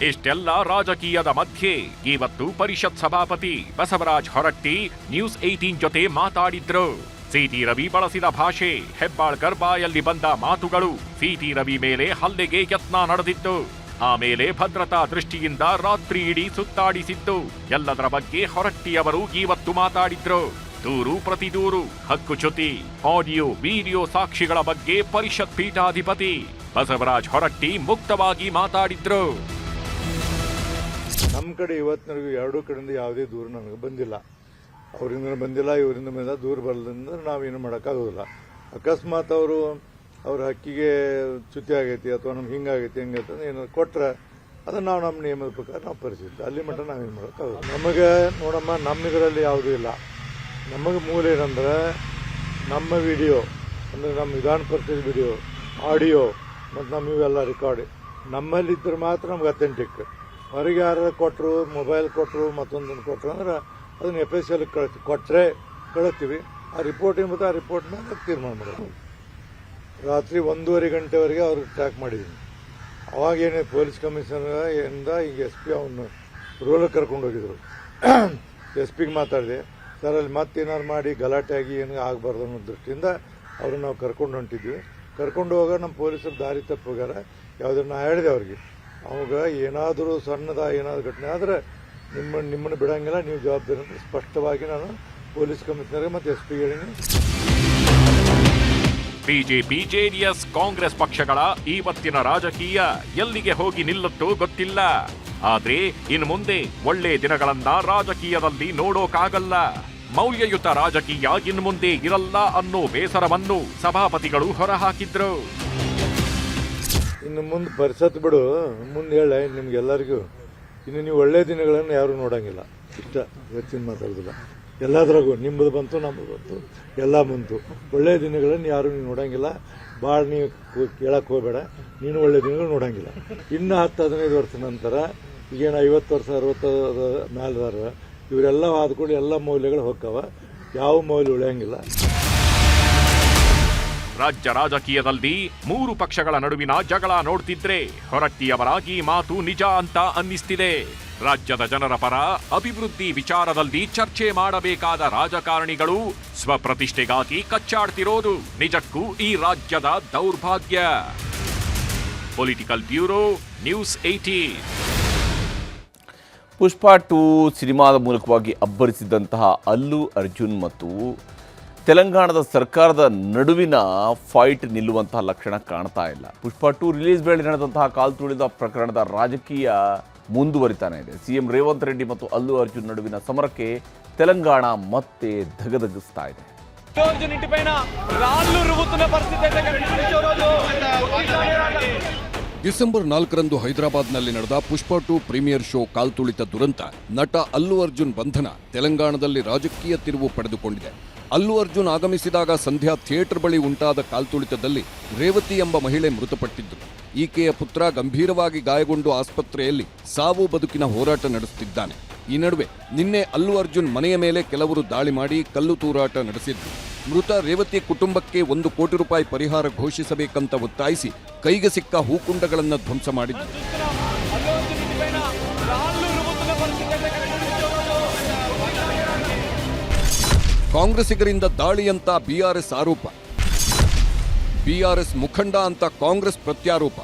ಇಷ್ಟೆಲ್ಲ ರಾಜಕೀಯದ ಮಧ್ಯೆ ಇವತ್ತು ಪರಿಷತ್ ಸಭಾಪತಿ ಬಸವರಾಜ್ ಹೊರಟ್ಟಿ ನ್ಯೂಸ್ ಏಟೀನ್ ಜೊತೆ ಮಾತಾಡಿದ್ರು ಸಿಟಿ ರವಿ ಬಳಸಿದ ಭಾಷೆ ಹೆಬ್ಬಾಳ್ಕರ್ ಬಾಯಲ್ಲಿ ಬಂದ ಮಾತುಗಳು, ಸಿಟಿ ರವಿ ಮೇಲೆ ಹಲ್ಲೆಗೆ ಯತ್ನ ನಡೆದಿತ್ತು. ಆಮೇಲೆ ಭದ್ರತಾ ದೃಷ್ಟಿಯಿಂದ ರಾತ್ರಿ ಇಡೀ ಸುತ್ತಾಡಿಸಿತ್ತು. ಎಲ್ಲದರ ಬಗ್ಗೆ ಹೊರಟ್ಟಿಯವರು ಈವತ್ತು ಮಾತಾಡಿದ್ರು. ದೂರು ಪ್ರತಿ ದೂರು, ಹಕ್ಕು ಚ್ಯುತಿ, ಆಡಿಯೋ, ವಿಡಿಯೋ ಸಾಕ್ಷಿಗಳ ಬಗ್ಗೆ ಪರಿಷತ್ ಪೀಠಾಧಿಪತಿ ಬಸವರಾಜ್ ಹೊರಟ್ಟಿ ಮುಕ್ತವಾಗಿ ಮಾತಾಡಿದ್ರು. ನಮ್ಮ ಕಡೆ ಇವತ್ತಿನವರೆಗೂ ಎರಡೂ ಕಡೆಯಿಂದ ಯಾವುದೇ ದೂರು ನನಗೆ ಬಂದಿಲ್ಲ. ಅವರಿಂದ ಬಂದಿಲ್ಲ, ಇವರಿಂದ ಬಂದಿಲ್ಲ, ದೂರ ಬರಲಿಂದ ನಾವೇನು ಮಾಡೋಕ್ಕಾಗೋದಿಲ್ಲ. ಅಕಸ್ಮಾತ್ ಅವರು ಅವ್ರ ಹಕ್ಕಿಗೆ ಚ್ಯುತಿ ಆಗೈತಿ ಅಥವಾ ನಮ್ಗೆ ಹಿಂಗಾಗೈತಿ ಹೆಂಗೈತೆ ಏನಾದ್ರು ಕೊಟ್ಟರೆ ಅದನ್ನು ನಾವು ನಮ್ಮ ನಿಯಮದ ಪ್ರಕಾರ ನಾವು ಪರಿಶೀಲಿಸಿ ಅಲ್ಲಿ ಮಟ್ಟ ನಾವೇನು ಮಾಡೋಕ್ಕಾಗೋದು ನಮಗೆ ನೋಡಮ್ಮ ನಮ್ಮ ಇದರಲ್ಲಿ ಯಾವುದೂ ಇಲ್ಲ. ನಮಗೆ ಮೂಲ ಏನಂದ್ರೆ ನಮ್ಮ ವಿಡಿಯೋ, ಅಂದರೆ ನಮ್ಮ ವಿಧಾನ ಪರಿಷತ್ ವಿಡಿಯೋ, ಆಡಿಯೋ, ಮತ್ತು ನಮ್ಮ ಇವೆಲ್ಲ ರೆಕಾರ್ಡ್ ನಮ್ಮಲ್ಲಿದ್ದರೆ ಮಾತ್ರ ನಮ್ಗೆ ಅಥೆಂಟಿಕ್ ಹೊರಗೆ ಯಾರು ಕೊಟ್ಟರು ಮೊಬೈಲ್ ಕೊಟ್ಟರು ಮತ್ತೊಂದನ್ನು ಕೊಟ್ಟರು ಅಂದ್ರೆ ಅದನ್ನ ಎಫ್ ಎಸ್ ಕಳಿಸಿ ಕೊಟ್ಟರೆ ಕಳಿಸ್ತೀವಿ. ಆ ರಿಪೋರ್ಟ್ ಏನು ಆ ರಿಪೋರ್ಟ್ ಮೇಲೆ ತೀರ್ಮಾನ ಮಾಡೋದು. ರಾತ್ರಿ ಒಂದೂವರೆ ಗಂಟೆವರೆಗೆ ಅವ್ರು ಟ್ರ್ಯಾಕ್ ಮಾಡಿದ್ದೀನಿ ಅವಾಗ ಏನೇ ಪೊಲೀಸ್ ಕಮಿಷನರ್ ಇಂದ ಈಗ ಎಸ್ ಪಿ ಅವನು ಕರ್ಕೊಂಡು ಹೋಗಿದ್ರು. ಎಸ್ ಪಿಗೆ ಮಾತಾಡಿದೆ ಸರ್ ಅಲ್ಲಿ ಮತ್ತೇನಾರು ಮಾಡಿ ಗಲಾಟೆ ಆಗಿ ಏನು ಆಗಬಾರ್ದು ಅನ್ನೋ ದೃಷ್ಟಿಯಿಂದ ಅವ್ರನ್ನ ನಾವು ಕರ್ಕೊಂಡು ಹೊಂಟಿದ್ವಿ. ಕರ್ಕೊಂಡು ಹೋಗ ನಮ್ಮ ಪೊಲೀಸರು ದಾರಿ ತಪ್ಪಿ ಹೋಗ್ಯಾರ ಯಾವುದನ್ನ ಹೇಳಿದೆ ಅವ್ರಿಗೆ. ಅವಾಗ ಏನಾದರೂ ಸಣ್ಣದ ಏನಾದರೂ ಘಟನೆ ಆದರೆ ನಿಮ್ಮ ನಿಮ್ಮನ್ನು ಬಿಡಂಗಿಲ್ಲ ನೀವು ಜವಾಬ್ದಾರಿ. ಅಂತ ಸ್ಪಷ್ಟವಾಗಿ ನಾನು ಪೊಲೀಸ್ ಕಮಿಷನರ್ಗೆ ಮತ್ತು ಎಸ್ ಪಿ ಹೇಳಿನಿ ಬಿಜೆಪಿ ಜೆಡಿಎಸ್ ಕಾಂಗ್ರೆಸ್ ಪಕ್ಷಗಳ ಇವತ್ತಿನ ರಾಜಕೀಯ ಎಲ್ಲಿಗೆ ಹೋಗಿ ನಿಲ್ಲುತ್ತೋ ಗೊತ್ತಿಲ್ಲ. ಆದ್ರೆ ಇನ್ನು ಮುಂದೆ ಒಳ್ಳೆ ದಿನಗಳನ್ನ ರಾಜಕೀಯದಲ್ಲಿ ನೋಡೋಕಾಗಲ್ಲ. ಮೌಲ್ಯಯುತ ರಾಜಕೀಯ ಇನ್ನು ಮುಂದೆ ಇರಲ್ಲ ಅನ್ನೋ ಬೇಸರವನ್ನು ಸಭಾಪತಿಗಳು ಹೊರಹಾಕಿದ್ರು. ಇನ್ನು ಮುಂದೆ ಪರಿಸತ್ ಬಿಡು. ಮುಂದೆ ಹೇಳ ನಿಮ್ಗೆಲ್ಲರಿಗೂ. ಇನ್ನು ನೀವು ಒಳ್ಳೆ ದಿನಗಳನ್ನು ಯಾರು ನೋಡಂಗಿಲ್ಲ. ಇಷ್ಟ ಹೆಚ್ಚಿನ ಮಾತಾಡೋದಿಲ್ಲ. ಎಲ್ಲದ್ರಾಗೂ ನಿಮ್ಮದು ಬಂತು, ನಮ್ಮದು ಬಂತು, ಎಲ್ಲ ಬಂತು. ಒಳ್ಳೆ ದಿನಗಳನ್ನು ಯಾರು ನೀವು ನೋಡಂಗಿಲ್ಲ. ಭಾಳ ನೀವು ಕೇಳಕ್ಕೆ ಹೋಗಬೇಡ. ನೀನು ಒಳ್ಳೆ ದಿನಗಳು ನೋಡಂಗಿಲ್ಲ. ಇನ್ನು ಹತ್ತು, ಹದಿನೈದು ವರ್ಷ ನಂತರ, ಈಗೇನು ಐವತ್ತು ವರ್ಷ, ಅರವತ್ತು ಮೇಲ್ದಾರ ಇವರೆಲ್ಲ ಆದ್ಕೊಂಡು ಎಲ್ಲ ಮೌಲ್ಯಗಳು ಹೋಗ್ತಾವ ಯಾವ ಮೌಲ್ಯ ಉಳಿಯಂಗಿಲ್ಲ. ರಾಜ್ಯ ರಾಜಕೀಯದಲ್ಲಿ ಮೂರು ಪಕ್ಷಗಳ ನಡುವಿನ ಜಗಳ ನೋಡ್ತಿದ್ರೆ ಹೊರಟ್ಟಿಯವರಾಗಿ ಮಾತು ನಿಜ ಅಂತ ಅನ್ನಿಸ್ತಿದೆ. ರಾಜ್ಯದ ಜನರ ಪರ ಅಭಿವೃದ್ಧಿ ವಿಚಾರದಲ್ಲಿ ಚರ್ಚೆ ಮಾಡಬೇಕಾದ ರಾಜಕಾರಣಿಗಳು ಸ್ವಪ್ರತಿಷ್ಠೆಗಾಗಿ ಕಚ್ಚಾಡ್ತಿರೋದು. ನಿಜಕ್ಕೂ ಈ ರಾಜ್ಯದ ದೌರ್ಭಾಗ್ಯ. Political bureau news eighteen Pushpa two ಸಿನಿಮಾದ ಮೂಲಕವಾಗಿ ಅಬ್ಬರಿಸಿದಂತಹ ಅಲ್ಲು ಅರ್ಜುನ್ ಮತ್ತು ತೆಲಂಗಾಣದ ಸರ್ಕಾರದ ನಡುವಿನ ಫೈಟ್ ನಿಲ್ಲುವಂತಹ ಲಕ್ಷಣ ಕಾಣ್ತಾ ಇಲ್ಲ. ಪುಷ್ಪ ಟು ರಿಲೀಸ್ ವೇಳೆ ನಡೆದಂತಹ ಕಾಲ್ ತುಳಿದ ಪ್ರಕರಣದ ರಾಜಕೀಯ ಮುಂದುವರಿತಾನೆ ಇದೆ. ಸಿಎಂ ರೇವಂತ್ ರೆಡ್ಡಿ ಮತ್ತು ಅಲ್ಲು ಅರ್ಜುನ್ ನಡುವಿನ ಸಮರಕ್ಕೆ ತೆಲಂಗಾಣ ಮತ್ತೆ ಧಗಧಗಿಸ್ತಾ ಇದೆ. ಡಿಸೆಂಬರ್ ನಾಲ್ಕರಂದು ಹೈದರಾಬಾದ್ನಲ್ಲಿ ನಡೆದ ಪುಷ್ಪ ಟು ಪ್ರೀಮಿಯರ್ ಶೋ ಕಾಲ್ತುಳಿತ ದುರಂತ ನಟ ಅಲ್ಲು ಅರ್ಜುನ್ ಬಂಧನ ತೆಲಂಗಾಣದಲ್ಲಿ ರಾಜಕೀಯ ತಿರುವು ಪಡೆದುಕೊಂಡಿದೆ. ಅಲ್ಲು ಅರ್ಜುನ್ ಆಗಮಿಸಿದಾಗ ಸಂಧ್ಯಾ ಥಿಯೇಟರ್ ಬಳಿ ಉಂಟಾದ ಕಾಲ್ತುಳಿತದಲ್ಲಿ ರೇವತಿ ಎಂಬ ಮಹಿಳೆ ಮೃತಪಟ್ಟಿದ್ದರು ಈಕೆಯ ಪುತ್ರ ಗಂಭೀರವಾಗಿ ಗಾಯಗೊಂಡು ಆಸ್ಪತ್ರೆಯಲ್ಲಿ ಸಾವು ಬದುಕಿನ ಹೋರಾಟ ನಡೆಸುತ್ತಿದ್ದಾನೆ. ಈ ನಡುವೆ ನಿನ್ನೆ ಅಲ್ಲು ಅರ್ಜುನ್ ಮನೆಯ ಮೇಲೆ ಕೆಲವರು ದಾಳಿ ಮಾಡಿ ಕಲ್ಲು ತೂರಾಟ ನಡೆಸಿದ್ರು. ಮೃತ ರೇವತಿ ಕುಟುಂಬಕ್ಕೆ ಒಂದು ಕೋಟಿ ರೂಪಾಯಿ ಪರಿಹಾರ ಘೋಷಿಸಬೇಕಂತ ಒತ್ತಾಯಿಸಿ ಕೈಗೆ ಸಿಕ್ಕ ಹೂಕುಂಡಗಳನ್ನು ಧ್ವಂಸ ಮಾಡಿದ್ರು ಕಾಂಗ್ರೆಸ್ಸಿಗರಿಂದ ದಾಳಿ ಅಂತ ಬಿಆರ್ಎಸ್ ಆರೋಪ. ಬಿಆರ್ಎಸ್ ಮುಖಂಡ ಅಂತ ಕಾಂಗ್ರೆಸ್ ಪ್ರತ್ಯಾರೋಪ.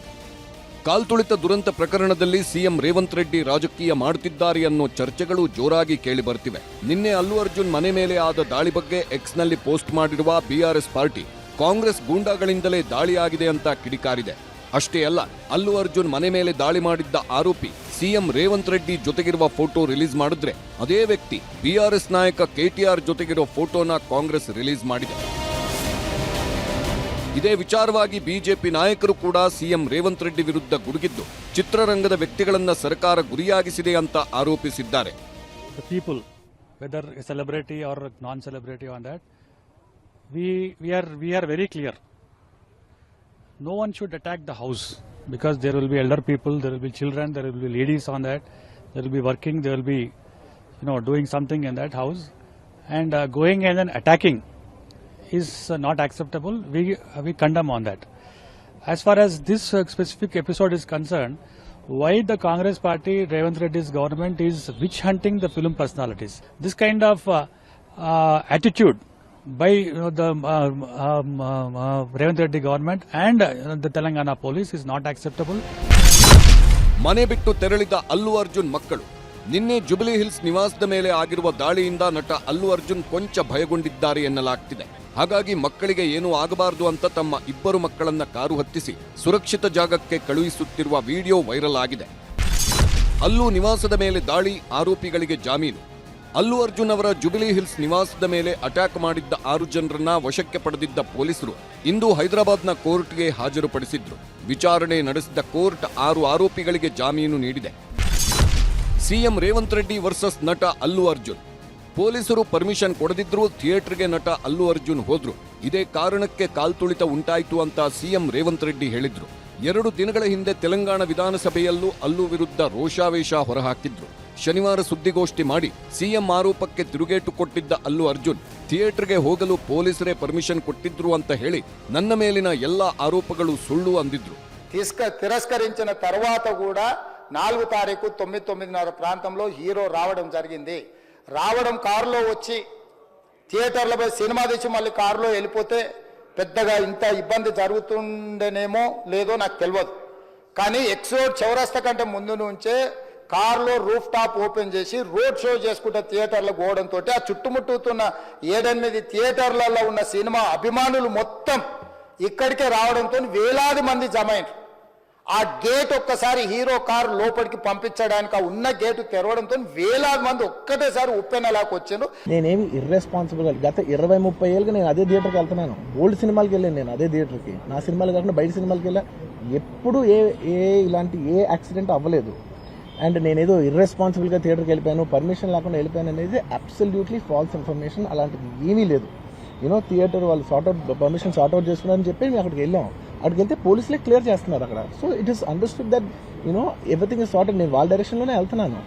ಕಾಲ್ತುಳಿತ ದುರಂತ ಪ್ರಕರಣದಲ್ಲಿ ಸಿಎಂ ರೇವಂತ್ ರೆಡ್ಡಿ ರಾಜಕೀಯ ಮಾಡುತ್ತಿದ್ದಾರೆ ಅನ್ನೋ ಚರ್ಚೆಗಳು ಜೋರಾಗಿ ಕೇಳಿ ಬರ್ತಿವೆ. ನಿನ್ನೆ ಅಲ್ಲು ಅರ್ಜುನ್ ಮನೆ ಮೇಲೆ ಆದ ದಾಳಿ ಬಗ್ಗೆ ಎಕ್ಸ್ನಲ್ಲಿ ಪೋಸ್ಟ್ ಮಾಡಿರುವ ಬಿಆರ್ಎಸ್ ಪಾರ್ಟಿ ಕಾಂಗ್ರೆಸ್ ಗೂಂಡಾಗಳಿಂದಲೇ ದಾಳಿಯಾಗಿದೆ ಅಂತ ಕಿಡಿಕಾರಿದೆ. ಅಷ್ಟೇ ಅಲ್ಲ, ಅಲ್ಲು ಅರ್ಜುನ್ ಮನೆ ಮೇಲೆ ದಾಳಿ ಮಾಡಿದ್ದ ಆರೋಪಿ ಸಿಎಂ ರೇವಂತ್ ರೆಡ್ಡಿ ಜೊತೆಗಿರುವ ಫೋಟೋ ರಿಲೀಸ್ ಮಾಡಿದ್ರೆ ಅದೇ ವ್ಯಕ್ತಿ ಬಿಆರ್ಎಸ್ ನಾಯಕ ಕೆಟಿಆರ್ ಜೊತೆಗಿರೋ ಫೋಟೋನ ಕಾಂಗ್ರೆಸ್ ರಿಲೀಸ್ ಮಾಡಿದೆ ಇದೇ ವಿಚಾರವಾಗಿ ಬಿಜೆಪಿ ನಾಯಕರು ಕೂಡ ಸಿಎಂ ರೇವಂತ್ ರೆಡ್ಡಿ ವಿರುದ್ಧ ಗುಡುಗಿದ್ದು, ಚಿತ್ರರಂಗದ ವ್ಯಕ್ತಿಗಳನ್ನ ಸರ್ಕಾರ ಗುರಿಯಾಗಿಸಿದೆ ಅಂತ ಆರೋಪಿಸಿದ್ದಾರೆ whether celebrity or non celebrity on that we we are we are very clear. No one should attack the house because there will be elder people, there will be children, there will be ladies on that, there will be working, there will be, you know, doing something in that house. And uh, going and then attacking is uh, not acceptable. We, uh, we condemn on that. As far as this uh, specific episode is concerned, why the Congress party, Revanth Reddy's government is witch hunting the film personalities. This kind of uh, uh, attitude by you know, the um, um, um, uh, Revanth Reddy government and uh, the Telangana police is not acceptable. ಮನೆ ಬಿಟ್ಟು ತೆರಳಿದ ಅಲ್ಲು ಅರ್ಜುನ್ ಮಕ್ಕಳು. ನಿನ್ನೆ ಜುಬಿಲಿ ಹಿಲ್ಸ್ ನಿವಾಸದ ಮೇಲೆ ಆಗಿರುವ ದಾಳಿಯಿಂದ ನಟ ಅಲ್ಲು ಅರ್ಜುನ್ ಕೊಂಚ ಭಯಗೊಂಡಿದ್ದಾರೆ ಎನ್ನಲಾಗ್ತಿದೆ. ಹಾಗಾಗಿ ಮಕ್ಕಳಿಗೆ ಏನೂ ಆಗಬಾರದು ಅಂತ ತಮ್ಮ ಇಬ್ಬರು ಮಕ್ಕಳನ್ನ ಕಾರು ಹತ್ತಿಸಿ ಸುರಕ್ಷಿತ ಜಾಗಕ್ಕೆ ಕಳುಹಿಸುತ್ತಿರುವ ವಿಡಿಯೋ ವೈರಲ್ ಆಗಿದೆ. ಅಲ್ಲೂ ನಿವಾಸದ ಮೇಲೆ ದಾಳಿ ಆರೋಪಿಗಳಿಗೆ ಜಾಮೀನು. ಅಲ್ಲು ಅರ್ಜುನ್ ಅವರ ಜುಬಿಲಿ ಹಿಲ್ಸ್ ನಿವಾಸದ ಮೇಲೆ ಅಟ್ಯಾಕ್ ಮಾಡಿದ್ದ ಆರು ಜನರನ್ನ ವಶಕ್ಕೆ ಪಡೆದಿದ್ದ ಪೊಲೀಸರು ಇಂದು ಹೈದರಾಬಾದ್ನ ಕೋರ್ಟ್ಗೆ ಹಾಜರುಪಡಿಸಿದ್ರು. ವಿಚಾರಣೆ ನಡೆಸಿದ ಕೋರ್ಟ್ ಆರು ಆರೋಪಿಗಳಿಗೆ ಜಾಮೀನು ನೀಡಿದೆ. ಸಿಎಂ ರೇವಂತ್ ರೆಡ್ಡಿ ವರ್ಸಸ್ ನಟ ಅಲ್ಲು ಅರ್ಜುನ್. ಪೊಲೀಸರು ಪರ್ಮಿಷನ್ ಕೊಡದಿದ್ರೂ ಥಿಯೇಟರ್ಗೆ ನಟ ಅಲ್ಲು ಅರ್ಜುನ್ ಹೋದ್ರು. ಇದೇ ಕಾರಣಕ್ಕೆ ಕಾಲ್ತುಳಿತ ಉಂಟಾಯಿತು ಅಂತ ಸಿಎಂ ರೇವಂತ್ ರೆಡ್ಡಿ ಹೇಳಿದ್ರು. ಎರಡು ದಿನಗಳ ಹಿಂದೆ ತೆಲಂಗಾಣ ವಿಧಾನಸಭೆಯಲ್ಲೂ ಅಲ್ಲು ವಿರುದ್ಧ ರೋಷಾವೇಶ ಹೊರಹಾಕಿದ್ರು. ಶನಿವಾರ ಸುದ್ದಿಗೋಷ್ಠಿ ಮಾಡಿ ಸಿಎಂ ಆರೋಪಕ್ಕೆ ತಿರುಗೇಟು ಕೊಟ್ಟಿದ್ದ ಅಲ್ಲು ಅರ್ಜುನ್ ಥಿಯೇಟರ್ಗೆ ಹೋಗಲು ಪೊಲೀಸರೇ ಪರ್ಮಿಷನ್ ಕೊಟ್ಟಿದ್ರು ಅಂತ ಹೇಳಿ ನನ್ನ ಮೇಲಿನ ಎಲ್ಲ ಆರೋಪಗಳು ಸುಳ್ಳು ಅಂದಿದ್ರು. తిరస్కరించిన తర్వాత కూడా నాలుగు తారీఖు తొమ్మిది తొమ్మిదిన్నర ప్రాంతంలో హీరో రావడం జరిగింది. రావడం కారులో వచ్చి థియేటర్లపై సినిమా తెచ్చి మళ్ళీ కారులో వెళ్ళిపోతే పెద్దగా ఇంత ఇబ్బంది జరుగుతుండేనేమో లేదో నాకు తెలియదు కానీ ఎక్సోడ్ చౌరస్తా కంటే ముందు నుంచే కారులో రూఫ్ టాప్ ఓపెన్ చేసి రోడ్ షో చేసుకుంటే థియేటర్లకు పోవడంతో ఆ చుట్టుముట్టుతున్న ఏడెనిమిది థియేటర్లలో ఉన్న సినిమా అభిమానులు మొత్తం ఇక్కడికే రావడంతో వేలాది మంది జమ ఆ గేట్ ఒక్కసారి హీరో కారు లోపలికి పంపించడానికి ఆ ఉన్న గేటు తెరవడంతో వేలాది మంది ఒక్కటేసారి ఉప్పెనలాకి వచ్చాను నేనేమి ఇర్రెస్పాన్సిబుల్ గత ఇరవై ముప్పై ఏళ్ళుగా నేను అదే థియేటర్కి వెళ్తున్నాను. ఓల్డ్ సినిమాలకి వెళ్ళాను నేను అదే థియేటర్కి. నా సినిమాలు కాకుండా బయట సినిమాలకి వెళ్ళా. ఎప్పుడు ఏ ఏ ఇలాంటి ఏ యాక్సిడెంట్ అవ్వలేదు. అండ్ నేనేదో ఇర్రెస్పాన్సిబుల్గా థియేటర్కి వెళ్ళిపోయాను పర్మిషన్ లేకుండా వెళ్ళిపోయాను అనేది అబ్సల్యూట్లీ ఫాల్స్ ఇన్ఫర్మేషన్ అలాంటిది ఏమీ లేదు యూనో థియేటర్ వాళ్ళు sort out permission sort out చేసుకున్నారని చెప్పి మేము అక్కడికి వెళ్ళాం అక్కడికి వెళ్తే పోలీసులే క్లియర్ చేస్తున్నారు అక్కడ so it is understood that you know everything is sorted నేను వాళ్ళ డైరెక్షన్లోనే వెళ్తున్నాను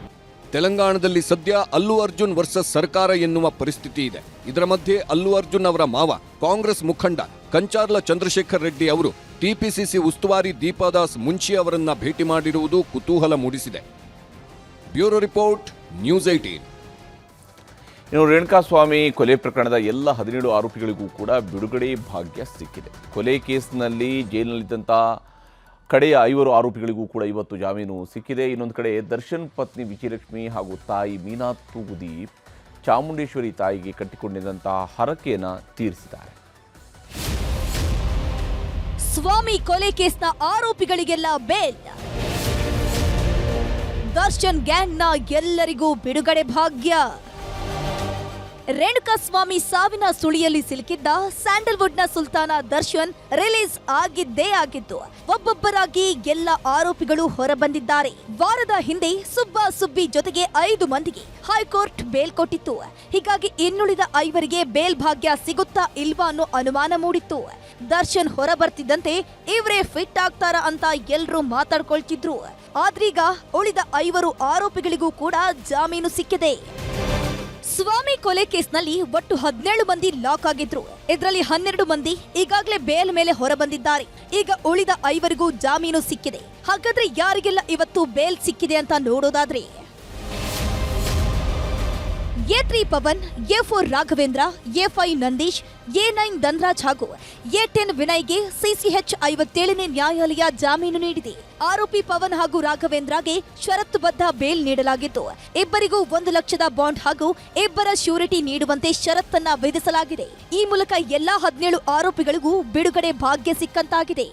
ತೆಲಂಗಾಣದಲ್ಲಿ ಸದ್ಯ ಅಲ್ಲು ಅರ್ಜುನ್ ವರ್ಸಸ್ ಸರ್ಕಾರ ಎನ್ನುವ ಪರಿಸ್ಥಿತಿ ಇದೆ ಇದರ ಮಧ್ಯೆ ಅಲ್ಲು ಅರ್ಜುನ್ ಅವರ ಮಾವ ಕಾಂಗ್ರೆಸ್ ಮುಖಂಡ ಕಂಚಾರ್ಲ ಚಂದ್ರಶೇಖರ್ ರೆಡ್ಡಿ ಅವರು ಟಿಪಿಸಿಸಿ ಉಸ್ತುವಾರಿ ದೀಪಾದಾಸ್ ಮುಂಚಿ ಅವರನ್ನ ಭೇಟಿ ಮಾಡಿರುವುದು ಕುತೂಹಲ ಮೂಡಿಸಿದೆ. ಬ್ಯೂರೋ ರಿಪೋರ್ಟ್, ನ್ಯೂಸ್ ಏಟೀನ್ ಇನ್ನು ರೇಣುಕಾಸ್ವಾಮಿ ಕೊಲೆ ಪ್ರಕರಣದ ಎಲ್ಲ ಹದಿನೇಳು ಆರೋಪಿಗಳಿಗೂ ಕೂಡ ಬಿಡುಗಡೆ ಭಾಗ್ಯ ಸಿಕ್ಕಿದೆ. ಕೊಲೆ ಕೇಸ್ನಲ್ಲಿ ಜೈಲಿನಲ್ಲಿದ್ದಂಥ ಕಡೆಯ ಐವರು ಆರೋಪಿಗಳಿಗೂ ಕೂಡ ಇವತ್ತು ಜಾಮೀನು ಸಿಕ್ಕಿದೆ. ಇನ್ನೊಂದು ಕಡೆ ದರ್ಶನ್ ಪತ್ನಿ ವಿಜಯಲಕ್ಷ್ಮಿ ಹಾಗೂ ತಾಯಿ ಮೀನಾ ತೂಗುದೀಪ್ ಚಾಮುಂಡೇಶ್ವರಿ ತಾಯಿಗೆ ಕಟ್ಟಿಕೊಂಡಿದ್ದಂತಹ ಹರಕೆಯನ್ನು ತೀರಿಸಿದ್ದಾರೆ. ಸ್ವಾಮಿ ಕೊಲೆ ಕೇಸ್ನ ಆರೋಪಿಗಳಿಗೆಲ್ಲ ಬೇಲ್ ದರ್ಶನ್ ಗ್ಯಾಂಗ್ನ ಎಲ್ಲರಿಗೂ ಬಿಡುಗಡೆ ಭಾಗ್ಯ. ರೇಣುಕಾಸ್ವಾಮಿ ಸಾವಿನ ಸುಳಿಯಲ್ಲಿ ಸಿಲುಕಿದ್ದ ಸ್ಯಾಂಡಲ್ವುಡ್ನ ಸುಲ್ತಾನ ದರ್ಶನ್ ರಿಲೀಸ್ ಆಗಿದ್ದೇ ಆಗಿತ್ತು ಒಬ್ಬೊಬ್ಬರಾಗಿ ಎಲ್ಲ ಆರೋಪಿಗಳು ಹೊರಬಂದಿದ್ದಾರೆ. ವಾರದ ಹಿಂದೆ ಸುಬ್ಬ ಸುಬ್ಬಿ ಜೊತೆಗೆ ಐದು ಮಂದಿಗೆ ಹೈಕೋರ್ಟ್ ಬೇಲ್ ಕೊಟ್ಟಿತ್ತು. ಹೀಗಾಗಿ ಇನ್ನುಳಿದ ಐವರಿಗೆ ಬೇಲ್ ಭಾಗ್ಯ ಸಿಗುತ್ತಾ ಇಲ್ವಾ ಅನ್ನೋ ಅನುಮಾನ ಮೂಡಿತ್ತು. ದರ್ಶನ್ ಹೊರ ಬರ್ತಿದ್ದಂತೆ ಇವರೇ ಫಿಟ್ ಆಗ್ತಾರ ಅಂತ ಎಲ್ರೂ ಮಾತಾಡ್ಕೊಳ್ತಿದ್ರು. ಆದ್ರೀಗ ಉಳಿದ ಐವರು ಆರೋಪಿಗಳಿಗೂ ಕೂಡ ಜಾಮೀನು ಸಿಕ್ಕಿದೆ. ಸ್ವಾಮಿ ಕೊಲೆ ಕೇಸ್ನಲ್ಲಿ ಒಟ್ಟು ಹದಿನೇಳು ಮಂದಿ ಲಾಕ್ ಆಗಿದ್ರು. ಇದರಲ್ಲಿ ಹನ್ನೆರಡು ಮಂದಿ ಈಗಾಗಲೇ ಬೇಲ್ ಮೇಲೆ ಹೊರಬಂದಿದ್ದಾರೆ. ಈಗ ಉಳಿದ ಐವರಿಗೂ ಜಾಮೀನು ಸಿಕ್ಕಿದೆ. ಹಾಗಾದ್ರೆ ಯಾರಿಗೆಲ್ಲ ಇವತ್ತು ಬೇಲ್ ಸಿಕ್ಕಿದೆ ಅಂತ ನೋಡೋದಾದ್ರೆ? A three Pavan, A four Raghavendra, A five Nandish, A nine Dhanraj ಹಾಗೂ ಎ ಟೆನ್ ವಿನಯ್ಗೆ ಸಿಸಿಎಚ್ ಐವತ್ತೇಳನೇ ನ್ಯಾಯಾಲಯ ಜಾಮೀನು ನೀಡಿದೆ. ಆರೋಪಿ ಪವನ್ ಹಾಗೂ ರಾಘವೇಂದ್ರಗೆ ಷರತ್ತುಬದ್ಧ ಬೇಲ್ ನೀಡಲಾಗಿತ್ತು. ಇಬ್ಬರಿಗೂ ಒಂದು ಲಕ್ಷದ ಬಾಂಡ್ ಹಾಗೂ ಇಬ್ಬರ ಶ್ಯೂರಿಟಿ ನೀಡುವಂತೆ ಷರತ್ತನ್ನ ವಿಧಿಸಲಾಗಿದೆ. ಈ ಮೂಲಕ ಎಲ್ಲಾ ಹದಿನೇಳು ಆರೋಪಿಗಳಿಗೂ ಬಿಡುಗಡೆ ಭಾಗ್ಯ ಸಿಕ್ಕಂತಾಗಿದೆ.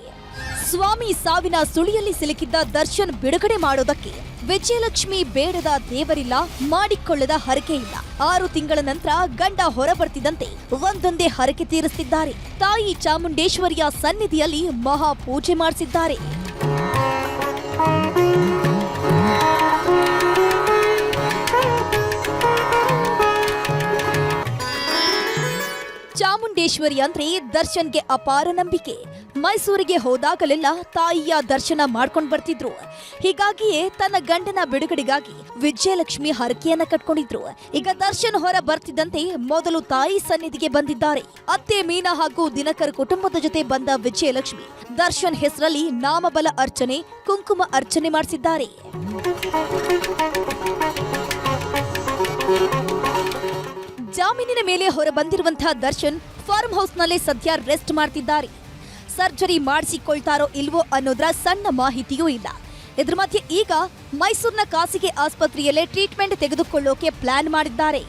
ಸ್ವಾಮಿ ಸಾವಿನ ಸುಳಿಯಲ್ಲಿ ಸಿಲುಕಿದ್ದ ದರ್ಶನ್ ಬಿಡುಗಡೆ ಮಾಡೋದಕ್ಕೆ ವಿಜಯಲಕ್ಷ್ಮಿ ಬೇಡದ ದೇವರಿಲ್ಲ, ಮಾಡಿಕೊಳ್ಳದ ಹರಕೆ ಇಲ್ಲ. ಆರು ತಿಂಗಳ ನಂತರ ಗಂಡ ಹೊರಬರ್ತಿದ್ದಂತೆ ಒಂದೊಂದೇ ಹರಕೆ ತೀರಿಸಿದ್ದಾರೆ ತಾಯಿ ಚಾಮುಂಡೇಶ್ವರಿಯ ಸನ್ನಿಧಿಯಲ್ಲಿ ಮಹಾಪೂಜೆ ಮಾಡಿಸಿದ್ದಾರೆ. ಚಾಮುಂಡೇಶ್ವರಿ ಅಂದ್ರೆ ದರ್ಶನ್ಗೆ ಅಪಾರ ನಂಬಿಕೆ. ಮೈಸೂರಿಗೆ ಹೋದಾಗಲೆಲ್ಲ ತಾಯಿಯ ದರ್ಶನ ಮಾಡ್ಕೊಂಡು ಬರ್ತಿದ್ರು. ಹೀಗಾಗಿಯೇ ತನ್ನ ಗಂಡನ ಬಿಡುಗಡೆಗಾಗಿ ವಿಜಯಲಕ್ಷ್ಮಿ ಹರಕೆಯನ್ನ ಕಟ್ಕೊಂಡಿದ್ರು. ಈಗ ದರ್ಶನ್ ಹೊರ ಬರ್ತಿದ್ದಂತೆ ಮೊದಲು ತಾಯಿ ಸನ್ನಿಧಿಗೆ ಬಂದಿದ್ದಾರೆ. ಅತ್ತೆ ಮೀನಾ ಹಾಗೂ ದಿನಕರ್ ಕುಟುಂಬದ ಜೊತೆ ಬಂದ ವಿಜಯಲಕ್ಷ್ಮಿ ದರ್ಶನ್ ಹೆಸರಲ್ಲಿ ನಾಮಬಲ ಅರ್ಚನೆ, ಕುಂಕುಮ ಅರ್ಚನೆ ಮಾಡಿಸಿದ್ದಾರೆ. ಜಾಮೀನಿನ ಮೇಲೆ ಹೊರಬಂದಿರುವಂತಹ ದರ್ಶನ್ ಫಾರ್ಮ್ ಹೌಸ್ನಲ್ಲಿ ಸದ್ಯ ರೆಸ್ಟ್ ಮಾಡ್ತಿದ್ದಾರೆ. ಸರ್ಜರಿ ಮಾಡಿಸಿಕೊಳ್ತಾರೋ ಇಲ್ವೋ ಅನ್ನೋದ್ರ ಸಣ್ಣ ಮಾಹಿತಿಯೂ ಇಲ್ಲ. ಇದ್ರ ಮಧ್ಯೆ ಈಗ ಮೈಸೂರಿನ ಖಾಸಗಿ ಆಸ್ಪತ್ರೆಯಲ್ಲೇ ಟ್ರೀಟ್ಮೆಂಟ್ ತೆಗೆದುಕೊಳ್ಳೋಕೆ ಪ್ಲಾನ್ ಮಾಡಿದ್ದಾರೆ.